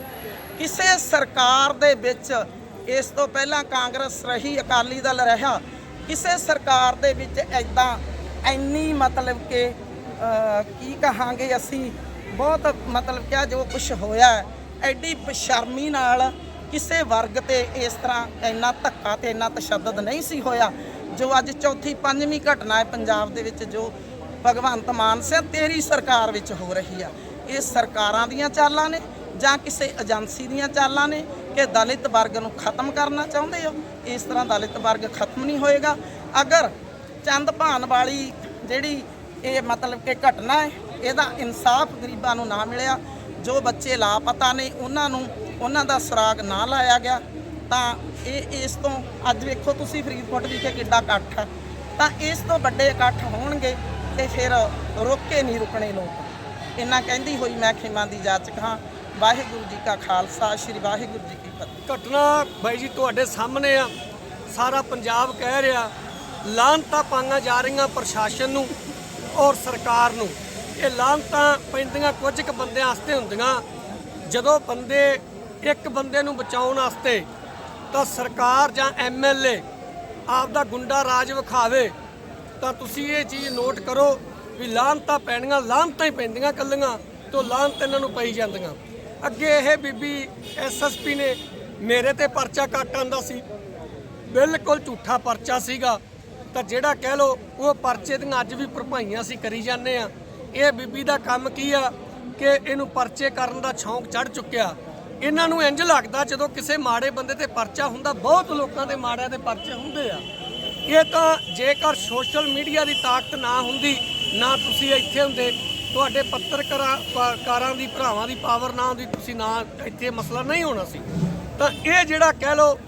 ਕਿਸੇ ਸਰਕਾਰ ਦੇ ਵਿੱਚ ਇਸ ਤੋਂ ਪਹਿਲਾਂ ਕਾਂਗਰਸ ਰਹੀ, ਅਕਾਲੀ ਦਲ ਰਿਹਾ, ਕਿਸੇ ਸਰਕਾਰ ਦੇ ਵਿੱਚ ਐਦਾਂ ਇੰਨੀ ਮਤਲਬ ਕਿ ਕੀ ਕਹਾਂਗੇ ਅਸੀਂ, ਬਹੁਤ ਮਤਲਬ ਕਿ ਜੋ ਕੁਝ ਹੋਇਆ, ਐਡੀ ਬੇਸ਼ਰਮੀ ਨਾਲ ਕਿਸੇ ਵਰਗ ਤੇ ਇਸ ਤਰ੍ਹਾਂ ਇੰਨਾ ਧੱਕਾ ਤੇ ਇੰਨਾ ਤਸ਼ੱਦਦ ਨਹੀਂ ਸੀ ਹੋਇਆ, ਜੋ ਅੱਜ ਚੌਥੀ ਪੰਜਵੀਂ ਘਟਨਾ ਹੈ ਪੰਜਾਬ ਦੇ ਵਿੱਚ ਜੋ ਭਗਵੰਤ ਮਾਨ ਸਿੰਘ ਤੇਰੀ ਸਰਕਾਰ ਵਿੱਚ ਹੋ ਰਹੀ ਆ। ਇਹ ਸਰਕਾਰਾਂ ਦੀਆਂ ਚਾਲਾਂ ਨੇ ਜਾਂ ਕਿਸੇ ਏਜੰਸੀ ਦੀਆਂ ਚਾਲਾਂ ਨੇ ਕਿ ਦਲਿਤ ਵਰਗ ਨੂੰ ਖਤਮ ਕਰਨਾ ਚਾਹੁੰਦੇ ਹੋ, ਇਸ ਤਰ੍ਹਾਂ ਦਲਿਤ ਵਰਗ ਖਤਮ ਨਹੀਂ ਹੋਏਗਾ। ਅਗਰ ਚੰਦ ਭਾਨ ਵਾਲੀ ਜਿਹੜੀ ਇਹ ਮਤਲਬ ਕਿ ਘਟਨਾ ਹੈ, ਇਹਦਾ ਇਨਸਾਫ ਗਰੀਬਾਂ ਨੂੰ ਨਾ ਮਿਲਿਆ, ਜੋ ਬੱਚੇ ਲਾਪਤਾ ਨੇ, ਉਹਨਾਂ ਨੂੰ ਉਹਨਾਂ ਦਾ ਸੁਰਾਗ ਨਾ ਲਾਇਆ ਗਿਆ, ਤਾਂ ਇਹ ਇਸ ਤੋਂ, ਅੱਜ ਵੇਖੋ ਤੁਸੀਂ ਫਰੀਦਕੋਟ ਵਿਖੇ ਕਿੱਡਾ ਇਕੱਠ ਹੈ। ਤਾਂ ਇਸ ਤੋਂ ਵੱਡੇ ਇਕੱਠ ਹੋਣਗੇ ਤੇ ਫਿਰ ਰੁੱਕ ਕੇ ਨਹੀਂ ਰੁਕਣੇ ਲੋਕ। ਇਹਨਾਂ ਕਹਿੰਦੀ ਹੋਈ ਮੈਂ ਖੇਮਾਂ ਦੀ ਜਾਚਕ ਹਾਂ ਵਾਹਿਗੁਰੂ ਜੀ ਕਾ ਖਾਲਸਾ, ਸ੍ਰੀ ਵਾਹਿਗੁਰੂ ਜੀ ਕੀ ਫਤਿਹ।
ਘਟਨਾ ਬਾਈ ਜੀ ਤੁਹਾਡੇ ਸਾਹਮਣੇ ਆ, ਸਾਰਾ ਪੰਜਾਬ ਕਹਿ ਰਿਹਾ, ਲਾਂਤਾਂ ਪਾਈਆਂ ਜਾ ਰਹੀਆਂ ਪ੍ਰਸ਼ਾਸਨ ਨੂੰ ਔਰ ਸਰਕਾਰ ਨੂੰ। ਇਹ ਲਾਂਤਾਂ ਪੈਂਦੀਆਂ ਕੁਝ ਕੁ ਬੰਦਿਆਂ ਵਾਸਤੇ ਹੁੰਦੀਆਂ, ਜਦੋਂ ਬੰਦੇ ਇੱਕ ਬੰਦੇ ਨੂੰ ਬਚਾਉਣ ਵਾਸਤੇ ਤਾਂ ਸਰਕਾਰ ਜਾਂ ਐਮਐਲਏ ਆਪਦਾ ਗੁੰਡਾ ਰਾਜ ਵਿਖਾਵੇ, ਤਾਂ ਤੁਸੀਂ ਇਹ ਚੀਜ਼ ਨੋਟ ਕਰੋ ਵੀ ਲਾਂਤਾਂ ਪੈਣੀਆਂ, ਲਾਂਤਾਂ ਹੀ ਪੈਂਦੀਆਂ ਕੱਲੀਆਂ ਤੋਂ ਲਾਂਤ ਇਹਨਾਂ ਨੂੰ ਪਈ ਜਾਂਦੀਆਂ। ਅੱਗੇ ਇਹ ਬੀਬੀ ਐਸਐਸਪੀ ਨੇ ਮੇਰੇ ਤੇ ਪਰਚਾ ਕੱਟ ਆਂਦਾ ਸੀ। ਬਿਲਕੁਲ ਝੂਠਾ ਪਰਚਾ ਸੀਗਾ। ਤਾਂ ਜਿਹੜਾ ਕਹਿ ਲੋ ਉਹ ਪਰਚੇ ਦੀਆਂ ਅੱਜ ਵੀ ਭਰਪਾਈਆਂ ਅਸੀਂ ਕਰੀ ਜਾਂਦੇ ਆ ਇਹ ਬੀਬੀ ਦਾ ਕੰਮ ਕੀ ਆ ਕਿ ਇਹਨੂੰ ਪਰਚੇ ਕਰਨ ਦਾ ਸ਼ੌਂਕ ਚੜ ਚੁੱਕਿਆ। ਇਹਨਾਂ ਨੂੰ ਇੰਜ ਲੱਗਦਾ ਜਦੋਂ ਕਿਸੇ ਮਾੜੇ ਬੰਦੇ ਤੇ ਪਰਚਾ ਹੁੰਦਾ, ਬਹੁਤ ਲੋਕਾਂ ਦੇ ਮਾੜਿਆਂ ਦੇ ਪਰਚੇ ਹੁੰਦੇ ਆ। ਇਹ ਤਾਂ ਜੇਕਰ ਸੋਸ਼ਲ ਮੀਡੀਆ ਦੀ ਤਾਕਤ ਨਾ ਹੁੰਦੀ, ਨਾ ਤੁਸੀਂ ਇੱਥੇ ਹੁੰਦੇ ਤੁਹਾਡੇ ਪੱਤਰਕਾਰਾਂ ਪਾ- ਦੀ, ਭਰਾਵਾਂ ਦੀ, ਪਾਵਰ ਨਾ ਹੁੰਦੀ ਤੁਸੀਂ ਨਾ, ਇੱਥੇ ਮਸਲਾ ਨਹੀਂ ਹੋਣਾ ਸੀ। ਤਾਂ ਇਹ ਜਿਹੜਾ ਕਹਿ ਲੋ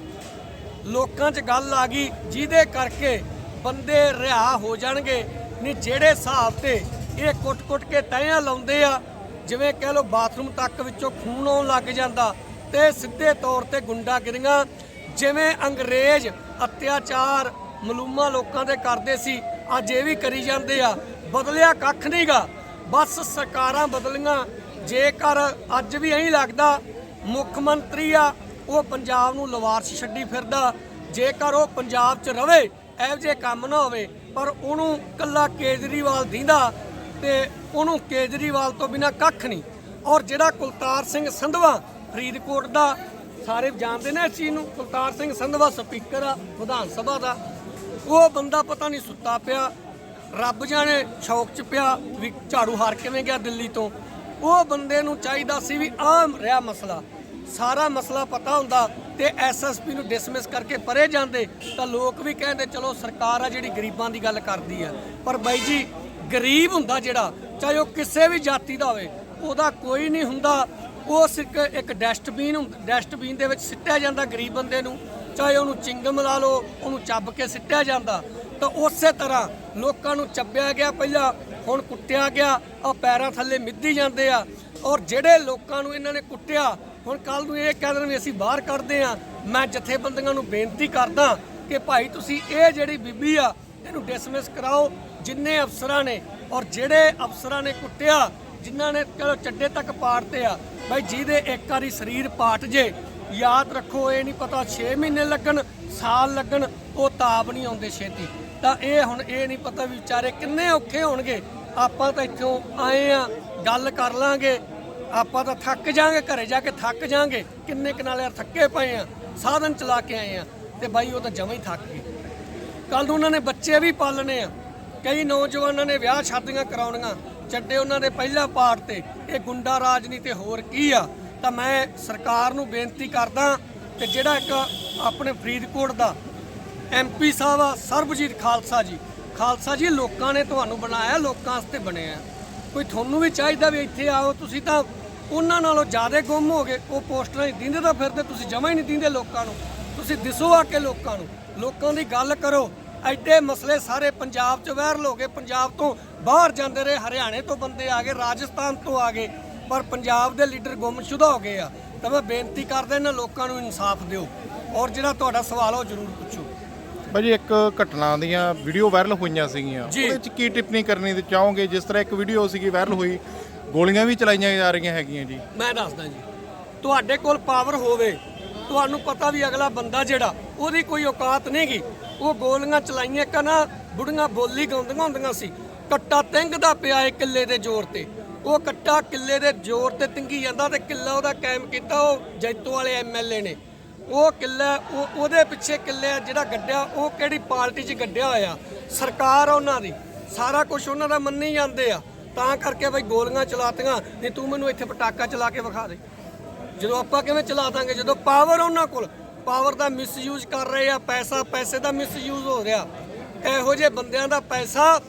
ਲੋਕਾਂ 'ਚ ਗੱਲ ਆ ਗਈ, ਜਿਹਦੇ ਕਰਕੇ ਬੰਦੇ ਰਿਹਾ ਹੋ ਜਾਣਗੇ। ਨਹੀਂ, ਜਿਹੜੇ ਹਿਸਾਬ ਤੇ ਇਹ ਕੁੱਟ-ਕੁੱਟ ਕੇ ਤਹਿਆਂ ਲਾਉਂਦੇ ਆ, ਜਿਵੇਂ ਕਹਿ ਲੋ ਬਾਥਰੂਮ ਤੱਕ ਵਿੱਚੋਂ ਖੂਨ ਆਉਣ ਲੱਗ ਜਾਂਦਾ ਤੇ ਸਿੱਧੇ ਤੌਰ ਤੇ ਗੁੰਡਾਗਿਰੀਆਂ, ਜਿਵੇਂ ਅੰਗਰੇਜ਼ ਅਤਿਆਚਾਰ ਮਲੂਮਾ ਲੋਕਾਂ ਦੇ ਕਰਦੇ ਸੀ, ਅੱਜ ਇਹ ਵੀ ਕਰੀ ਜਾਂਦੇ ਆ। ਬਦਲਿਆ ਕੱਖ ਨਹੀਂਗਾ ਬਸ ਸਰਕਾਰਾਂ ਬਦਲੀਆਂ। ਜੇਕਰ ਅੱਜ ਵੀ ਐਂ ਲੱਗਦਾ, ਮੁੱਖ ਮੰਤਰੀ ਆ, ਉਹ ਪੰਜਾਬ ਨੂੰ ਲਵਾਰਸ ਛੱਡੀ ਫਿਰਦਾ। ਜੇਕਰ ਉਹ ਪੰਜਾਬ 'ਚ ਰਵੇ, ਇਹੋ ਜਿਹੇ ਕੰਮ ਨਾ ਹੋਵੇ, ਪਰ ਉਹਨੂੰ ਕੱਲਾ ਕੇਜਰੀਵਾਲ ਦੀਂਦਾ ਤੇ ਉਹਨੂੰ ਕੇਜਰੀਵਾਲ ਤੋਂ ਬਿਨਾ ਕੱਖ ਨਹੀਂ। ਔਰ ਜਿਹੜਾ ਕੁਲਤਾਰ ਸਿੰਘ ਸੰਧਵਾ ਫਰੀਦਕੋਟ ਦਾ, ਸਾਰੇ ਜਾਣਦੇ ਨੇ ਇਸ ਚੀਜ਼ ਨੂੰ, ਕੁਲਤਾਰ ਸਿੰਘ ਸੰਧਵਾ ਸਪੀਕਰ ਆ, ਵਿਧਾਨ ਸਭਾ ਦਾ। ਉਹ ਬੰਦਾ ਪਤਾ ਨਹੀਂ ਸੁੱਤਾ ਪਿਆ ਰੱਬ ਜਾਣੇ ਸ਼ੌਕ ਚ ਪਿਆ ਵੀ ਝਾੜੂ ਹਾਰ ਕਿਵੇਂ ਗਿਆ ਦਿੱਲੀ ਤੋਂ। ਉਹ ਬੰਦੇ ਨੂੰ ਚਾਹੀਦਾ ਸੀ ਵੀ ਆਮ ਰਿਹਾ ਮਸਲਾ। ਸਾਰਾ ਮਸਲਾ ਪਤਾ ਹੁੰਦਾ ਤੇ ਐਸਐਸਪੀ ਨੂੰ ਡਿਸਮਿਸ ਕਰਕੇ ਪਰੇ ਜਾਂਦੇ ਤਾਂ ਲੋਕ ਵੀ ਕਹਿੰਦੇ, ਚਲੋ ਸਰਕਾਰ ਆ ਜਿਹੜੀ ਗਰੀਬਾਂ ਦੀ ਗੱਲ ਕਰਦੀ ਆ। ਪਰ ਬਾਈ ਜੀ, ਗਰੀਬ ਹੁੰਦਾ ਜਿਹੜਾ, ਚਾਹੇ ਉਹ ਕਿਸੇ ਵੀ ਜਾਤੀ ਦਾ ਹੋਵੇ, ਉਹਦਾ ਕੋਈ ਨਹੀਂ ਹੁੰਦਾ। ਉਹ ਸਿਰਫ ਇੱਕ ਡਸਟਬਿਨ ਡਸਟਬਿਨ ਦੇ ਵਿੱਚ ਸਿੱਟਿਆ ਜਾਂਦਾ ਗਰੀਬ ਬੰਦੇ ਨੂੰ। ਚਾਹੇ ਉਹਨੂੰ ਚਿੰਗਮ ਲਾ ਲਓ, ਉਹਨੂੰ ਚੱਬ ਕੇ ਸਿੱਟਿਆ ਜਾਂਦਾ। ਤਾਂ ਉਸੇ ਤਰ੍ਹਾਂ ਲੋਕਾਂ ਨੂੰ ਚੱਬਿਆ ਗਿਆ ਪਹਿਲਾਂ, ਹੁਣ ਕੁੱਟਿਆ ਗਿਆ ਆ ਪੈਰਾਂ ਥੱਲੇ ਮਿੱਧੀ ਜਾਂਦੇ ਆ। ਔਰ ਜਿਹੜੇ ਲੋਕਾਂ ਨੂੰ ਇਹਨਾਂ ਨੇ ਕੁੱਟਿਆ, ਹੁਣ ਕੱਲ ਨੂੰ ਇਹ ਕਹਿ ਦੇਣ ਵੀ ਅਸੀਂ ਬਾਹਰ ਕੱਢਦੇ ਆ। ਮੈਂ ਜਥੇਬੰਦੀਆਂ ਨੂੰ ਬੇਨਤੀ ਕਰਦਾ ਕਿ ਭਾਈ ਤੁਸੀਂ ਇਹ ਜਿਹੜੀ ਬੀਬੀ ਆ, ਇਹਨੂੰ ਡਿਸਮਿਸ ਕਰਾਓ, ਜਿੰਨੇ ਅਫਸਰਾਂ ਨੇ ਔਰ ਜਿਹੜੇ ਅਫਸਰਾਂ ਨੇ ਕੁੱਟਿਆ, ਜਿਨ੍ਹਾਂ ਨੇ ਚਲੋ ਚੱਡੇ ਤੱਕ ਪਾੜਤੇ ਆ, ਭਾਈ ਜਿਹਦੇ ਇੱਕ ਵਾਰੀ ਸਰੀਰ ਪਾਟ ਜੇ ਯਾਦ ਰੱਖੋ, ਇਹ ਨਹੀਂ ਪਤਾ 6 ਮਹੀਨੇ ਲੱਗਣ, ਸਾਲ ਲੱਗਣ, ਉਹ ਤਾਪ ਨਹੀਂ ਆਉਂਦੇ ਛੇਤੀ। ਤਾਂ ਇਹ ਹੁਣ ਇਹ ਨਹੀਂ ਪਤਾ ਵੀ ਵਿਚਾਰੇ ਕਿੰਨੇ ਔਖੇ ਹੋਣਗੇ। ਆਪਾਂ ਤਾਂ ਇੱਥੋਂ ਆਏ ਆ, ਗੱਲ ਕਰ ਲਾਂਗੇ। ਆਪਾਂ ਤਾਂ ਥੱਕ ਜਾਾਂਗੇ, ਘਰੇ ਜਾ ਕੇ ਥੱਕ ਜਾਾਂਗੇ। ਕਿੰਨੇ ਕਨਾਲੇ ਥੱਕੇ ਪਏ ਆ, ਸਾਧਨ ਚਲਾ ਕੇ ਆਏ ਆ। ਤੇ ਬਾਈ, ਉਹ ਤਾਂ ਜਮਾਂ ਹੀ ਥੱਕ ਗਏ। ਕੱਲ ਨੂੰ ਉਹਨਾਂ ਨੇ ਬੱਚੇ ਵੀ ਪਾਲਣੇ ਆ। ਕਈ ਨੌਜਵਾਨਾਂ ਨੇ ਵਿਆਹ ਸ਼ਾਦੀਆਂ ਕਰਾਉਣੀਆਂ। ਛੱਡੇ ਉਹਨਾਂ ਦੇ ਪਹਿਲਾ ਪਾਰਟ ਤੇ। ਇਹ ਗੁੰਡਾ ਰਾਜ ਨਹੀਂ ਤੇ ਹੋਰ ਕੀ ਆ? ਤਾਂ ਮੈਂ ਸਰਕਾਰ ਨੂੰ ਬੇਨਤੀ ਕਰਦਾ ਕਿ ਜਿਹੜਾ ਇੱਕ ਆਪਣੇ ਫਰੀਦਕੋਟ ਦਾ ਐਮਪੀ ਸਾਹਿਬ ਆ, ਸਰਬਜੀਤ ਖਾਲਸਾ ਜੀ ਖਾਲਸਾ ਜੀ ਲੋਕਾਂ ਨੇ ਤੁਹਾਨੂੰ ਬਣਾਇਆ, ਲੋਕਾਂ ਵਾਸਤੇ ਬਣਿਆ ਕੋਈ ਤੁਹਾਨੂੰ ਵੀ ਚਾਹੀਦਾ ਵੀ ਇੱਥੇ ਆਓ, ਤੁਸੀਂ ਤਾਂ ਉਹਨਾਂ ਨਾਲੋਂ ਜ਼ਿਆਦਾ ਗੁੰਮ ਹੋ ਗਏ, ਉਹ ਪੋਸਟਰਾਂ 'ਚ ਦਿੰਦੇ ਤਾਂ ਫਿਰਦੇ, ਤੁਸੀਂ ਜਮਾ ਹੀ ਨਹੀਂ ਦਿੰਦੇ ਲੋਕਾਂ ਨੂੰ। ਤੁਸੀਂ ਦਿਸੋ ਆ ਕੇ ਲੋਕਾਂ ਨੂੰ, ਲੋਕਾਂ ਦੀ ਗੱਲ ਕਰੋ। ਐਡੇ ਮਸਲੇ ਸਾਰੇ ਪੰਜਾਬ 'ਚ ਵਾਇਰਲ ਹੋ ਗਏ, ਪੰਜਾਬ ਤੋਂ ਬਾਹਰ ਜਾਂਦੇ ਰਹੇ, ਹਰਿਆਣੇ ਤੋਂ ਬੰਦੇ ਆ ਗਏ, ਰਾਜਸਥਾਨ ਤੋਂ ਆ ਗਏ। ਪਰ ਪੰਜਾਬ ਦੇ ਲੀਡਰ ਗੁੰਮਸ਼ੁਦਾ ਹੋ ਗਏ ਆ ਤਾਂ ਮੈਂ ਬੇਨਤੀ ਕਰਦਾ ਇਹਨਾਂ ਲੋਕਾਂ ਨੂੰ ਇਨਸਾਫ ਦਿਓ। ਔਰ ਜਿਹੜਾ ਤੁਹਾਡਾ ਸਵਾਲ ਉਹ ਜ਼ਰੂਰ ਪੁੱਛੋ।
ਭਾਜੀ ਇੱਕ ਘਟਨਾ ਦੀਆਂ ਵੀਡੀਓ ਵਾਇਰਲ ਹੋਈਆਂ ਸੀਗੀਆਂ।
ਜੀ।
ਉਹਦੇ ਵਿੱਚ ਕੀ ਟਿੱਪਣੀ ਕਰਨੀ ਤੇ ਚਾਹੋਗੇ? ਜਿਸ ਤਰ੍ਹਾਂ ਇੱਕ ਵੀਡੀਓ ਸੀਗੀ ਵਾਇਰਲ ਹੋਈ ਗੋਲੀਆਂ ਵੀ ਚਲਾਈਆਂ ਜਾ ਰਹੀਆਂ ਹੈਗੀਆਂ ਜੀ।
ਮੈਂ ਦੱਸਦਾ ਜੀ ਤੁਹਾਡੇ ਕੋਲ ਪਾਵਰ ਹੋਵੇ ਤੁਹਾਨੂੰ ਪਤਾ ਵੀ ਅਗਲਾ ਬੰਦਾ ਜਿਹੜਾ ਉਹਦੀ ਕੋਈ ਔਕਾਤ ਨਹੀਂਗੀ ਉਹ ਗੋਲੀਆਂ ਚਲਾਈਆਂ ਕਨਾ ਬੁੜੀਆਂ ਬੋਲੀ ਗਾਉਂਦੀਆਂ ਹੁੰਦੀਆਂ ਸੀ ਕੱਟਾ ਤਿੰਗਦਾ ਪਿਆ ਏ ਕਿੱਲੇ ਦੇ ਜ਼ੋਰ ਤੇ। ਉਹ ਕੱਟਾ ਕਿੱਲੇ ਦੇ ਜ਼ੋਰ ਤੇ ਤਿੰਗੀ ਜਾਂਦਾ ਤੇ ਕਿੱਲਾ ਉਹਦਾ ਕਾਇਮ ਕੀਤਾ, ਉਹ ਜੈਤੋ ਵਾਲੇ ਐਮਐਲਏ ਨੇ। ਉਹ ਕਿੱਲਾ, ਉਹ ਉਹਦੇ ਪਿੱਛੇ ਕਿੱਲੇ ਜਿਹੜਾ ਗੱਡਿਆ, ਉਹ ਕਿਹੜੀ ਪਾਰਟੀ 'ਚ ਗੱਡਿਆ ਹੋਇਆ? ਸਰਕਾਰ ਆ ਉਹਨਾਂ ਦੀ। ਸਾਰਾ ਕੁਝ ਉਹਨਾਂ ਦਾ ਮੰਨੀ ਜਾਂਦੇ ਆ। ਤਾਂ ਕਰਕੇ ਬਈ ਗੋਲੀਆਂ ਚਲਾਤੀਆਂ, ਨਹੀਂ ਤੂੰ ਮੈਨੂੰ ਇੱਥੇ ਪਟਾਕਾ ਚਲਾ ਕੇ ਵਿਖਾ ਦੇ। ਜਦੋਂ ਆਪਾਂ ਕਿਵੇਂ ਚਲਾ ਦਾਂਗੇ? ਜਦੋਂ ਪਾਵਰ ਉਹਨਾਂ ਕੋਲ। ਪਾਵਰ ਦਾ ਮਿਸਯੂਜ਼ ਕਰ ਰਹੇ ਆ, ਪੈਸਾ, ਪੈਸੇ ਦਾ ਮਿਸਯੂਜ਼ ਹੋ ਰਿਹਾ। ਇਹੋ ਜਿਹੇ ਬੰਦਿਆਂ ਦਾ ਪੈਸਾ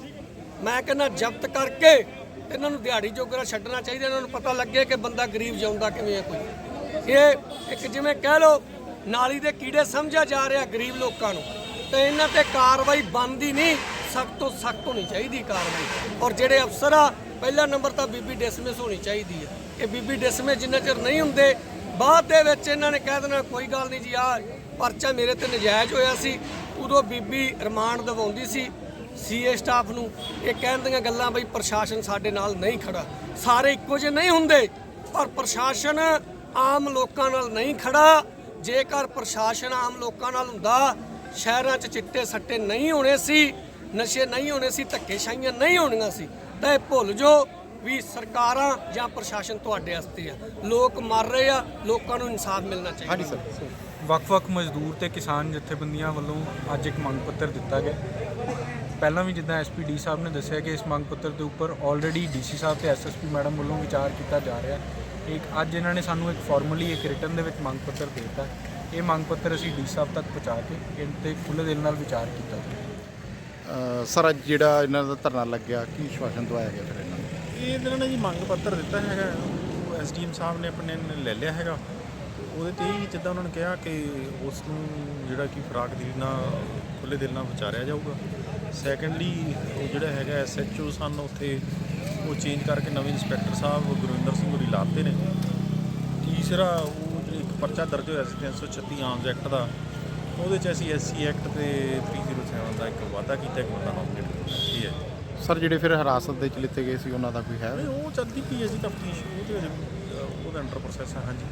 ਮੈਂ ਕਹਿੰਦਾ ਜ਼ਬਤ ਕਰਕੇ ਇਹਨਾਂ ਨੂੰ ਦਿਹਾੜੀ ਜੋਗਰਾ ਛੱਡਣਾ ਚਾਹੀਦਾ, ਇਹਨਾਂ ਨੂੰ ਪਤਾ ਲੱਗੇ ਕਿ ਬੰਦਾ ਗਰੀਬ ਜਿਉਂਦਾ ਕਿਵੇਂ ਹੈ ਕੋਈ। ਇਹ ਇੱਕ ਜਿਵੇਂ ਕਹਿ ਲਓ, ਨਾਲੀ ਦੇ ਕੀੜੇ ਸਮਝਿਆ ਜਾ ਰਿਹਾ ਗਰੀਬ ਲੋਕਾਂ ਨੂੰ, ਤੇ ਇਹਨਾਂ ਤੇ ਕਾਰਵਾਈ ਬੰਦੀ ਨਹੀਂ, ਸਖਤ ਤੋਂ ਸਖਤ ਹੋਣੀ ਚਾਹੀਦੀ ਕਾਰਵਾਈ। ਔਰ ਜਿਹੜੇ ਅਫਸਰ ਆ, ਪਹਿਲਾ ਨੰਬਰ ਤਾਂ ਬੀਬੀ ਡਿਸਮਿਸ ਹੋਣੀ ਚਾਹੀਦੀ ਹੈ ਇਹ ਬੀਬੀ ਡਿਸਮਿਸ ਜਿੰਨਾ ਚਿਰ ਨਹੀਂ ਹੁੰਦੇ, ਬਾਅਦ ਦੇ ਵਿੱਚ ਇਹਨਾਂ ਨੇ ਕਹਿ ਦੇਣਾ, ਕੋਈ ਗੱਲ ਨਹੀਂ ਜੀ ਆ ਪਰਚਾ ਮੇਰੇ ਤੇ ਨਜਾਇਜ਼ ਹੋਇਆ ਸੀ, ਉਦੋਂ ਬੀਬੀ ਰਿਮਾਂਡ ਦਿਵਾਉਂਦੀ ਸੀ ਸੀਏ ਸਟਾਫ ਨੂੰ ਇਹ ਕਹਿਣ ਦੀਆਂ ਗੱਲਾਂ ਬਈ ਪ੍ਰਸ਼ਾਸਨ ਸਾਡੇ ਨਾਲ ਨਹੀਂ ਖੜਾ। ਸਾਰੇ ਇੱਕੋ ਜਿਹੇ ਨਹੀਂ ਹੁੰਦੇ ਪਰ ਪ੍ਰਸ਼ਾਸਨ ਆਮ ਲੋਕਾਂ ਨਾਲ ਨਹੀਂ ਖੜਾ। ਜੇਕਰ ਪ੍ਰਸ਼ਾਸਨ ਆਮ ਲੋਕਾਂ ਨਾਲ ਹੁੰਦਾ ਸ਼ਹਿਰਾਂ 'ਚ ਚਿੱਟੇ ਸੱਟੇ ਨਹੀਂ ਹੋਣੇ ਸੀ ਨਸ਼ੇ ਨਹੀਂ ਹੋਣੇ ਸੀ ਧੱਕੇਸ਼ਾਹੀਆਂ ਨਹੀਂ ਹੋਣੀਆਂ ਸੀ ਤਾਂ ਇਹ ਭੁੱਲ ਜੋ ਵੀ ਸਰਕਾਰਾਂ ਜਾਂ ਪ੍ਰਸ਼ਾਸਨ ਤੁਹਾਡੇ ਵਾਸਤੇ ਆ। ਲੋਕ ਮਰ ਰਹੇ ਆ ਲੋਕਾਂ ਨੂੰ ਇਨਸਾਫ ਮਿਲਣਾ ਚਾਹੀਦਾ।
ਹਾਂਜੀ ਸਰ
ਵੱਖ-ਵੱਖ ਮਜ਼ਦੂਰ ਤੇ ਕਿਸਾਨ ਜਥੇਬੰਦੀਆਂ ਵੱਲੋਂ ਅੱਜ ਇੱਕ ਮੰਗ ਪੱਤਰ ਦਿੱਤਾ ਗਿਆ। ਪਹਿਲਾਂ ਵੀ ਜਿੱਦਾਂ ਐਸਪੀਡੀ ਸਾਹਿਬ ਨੇ ਦੱਸਿਆ ਕਿ ਇਸ ਮੰਗ ਪੱਤਰ ਦੇ ਉੱਪਰ ਆਲਰੇਡੀ ਡੀਸੀ ਸਾਹਿਬ ਤੇ ਐਸਐਸਪੀ ਮੈਡਮ ਵੱਲੋਂ ਵਿਚਾਰ ਕੀਤਾ ਜਾ ਰਿਹਾ ਇੱਕ ਅੱਜ ਇਹਨਾਂ ਨੇ ਸਾਨੂੰ ਇੱਕ ਫਾਰਮਲੀ ਇੱਕ ਰਿਟਨ ਦੇ ਵਿੱਚ ਮੰਗ ਪੱਤਰ ਦੇ ਦਿੱਤਾ। ਇਹ ਮੰਗ ਪੱਤਰ ਅਸੀਂ ਡੀ ਸਾਹਿਬ ਤੱਕ ਪਹੁੰਚਾ ਕੇ ਇਹਨਾਂ ਤੇ ਖੁੱਲ੍ਹੇ ਦਿਲ ਨਾਲ ਵਿਚਾਰ ਕੀਤਾ ਜਾਵੇ।
ਸਰ ਅੱਜ ਜਿਹੜਾ ਇਹਨਾਂ ਦਾ ਧਰਨਾ ਲੱਗਿਆ ਕੀ ਸ਼ਵਾਸਨ ਦਵਾਇਆ ਗਿਆ ਫਿਰ ਇਹਨਾਂ ਨੂੰ?
ਇਹ ਇਹਨਾਂ ਨੇ ਜੀ ਮੰਗ ਪੱਤਰ ਦਿੱਤਾ ਹੈਗਾ। ਉਹ ਐਸਡੀਐਮ ਸਾਹਿਬ ਨੇ ਆਪਣੇ ਨੇ ਲੈ ਲਿਆ ਹੈਗਾ। ਉਹਦੇ ਤੇ ਹੀ ਜਿੱਦਾਂ ਉਹਨਾਂ ਨੇ ਕਿਹਾ ਕਿ ਉਸ ਨੂੰ ਜਿਹੜਾ ਕਿ ਫਰਾਕ ਦੀ ਨਾਲ ਖੁੱਲੇ ਦਿਲ ਨਾਲ ਵਿਚਾਰਿਆ ਜਾਊਗਾ। ਸੈਕੰਡਲੀ ਉਹ ਜਿਹੜਾ ਹੈਗਾ ਐਸਐਚਓ ਸਨ ਉੱਥੇ ਉਹ ਚੇਂਜ ਕਰਕੇ ਨਵੇਂ ਇੰਸਪੈਕਟਰ ਸਾਹਿਬ ਗੁਰਵਿੰਦਰ ਸਿੰਘ ਹੋਰੀ ਲਾਤੇ ਨੇ। ਤੀਸਰਾ ਉਹ ਜਿਹੜੀ ਇੱਕ ਪਰਚਾ ਦਰਜ ਹੋਇਆ ਸੀ 336 ਆਰਮਸ ਐਕਟ ਦਾ ਉਹਦੇ ਚ ਅਸੀਂ ਐਸਸੀ ਐਕਟ ਤੇ 307 ਦਾ ਇੱਕ ਵਾਅਦਾ ਕੀਤਾ ਇੱਕ ਬੰਦਾ ਨੋਮੀਨੇਟ ਕੀਤਾ। ਇਹ ਹੈ।
ਸਰ ਜਿਹੜੇ ਫਿਰ ਹਿਰਾਸਤ ਦੇ ਚ ਲਿੱਤੇ ਗਏ ਸੀ ਉਹਨਾਂ ਦਾ ਕੋਈ ਹੈ?
ਨਹੀਂ ਉਹ ਚੱਲਦੀ ਪਈ ਹੈ ਜੀ ਤਫਤੀਸ਼ ਉਹ ਤੇ ਉਹਦੇ ਅੰਡਰ ਪ੍ਰੋਸੈਸ ਹੈ ਹਾਂਜੀ।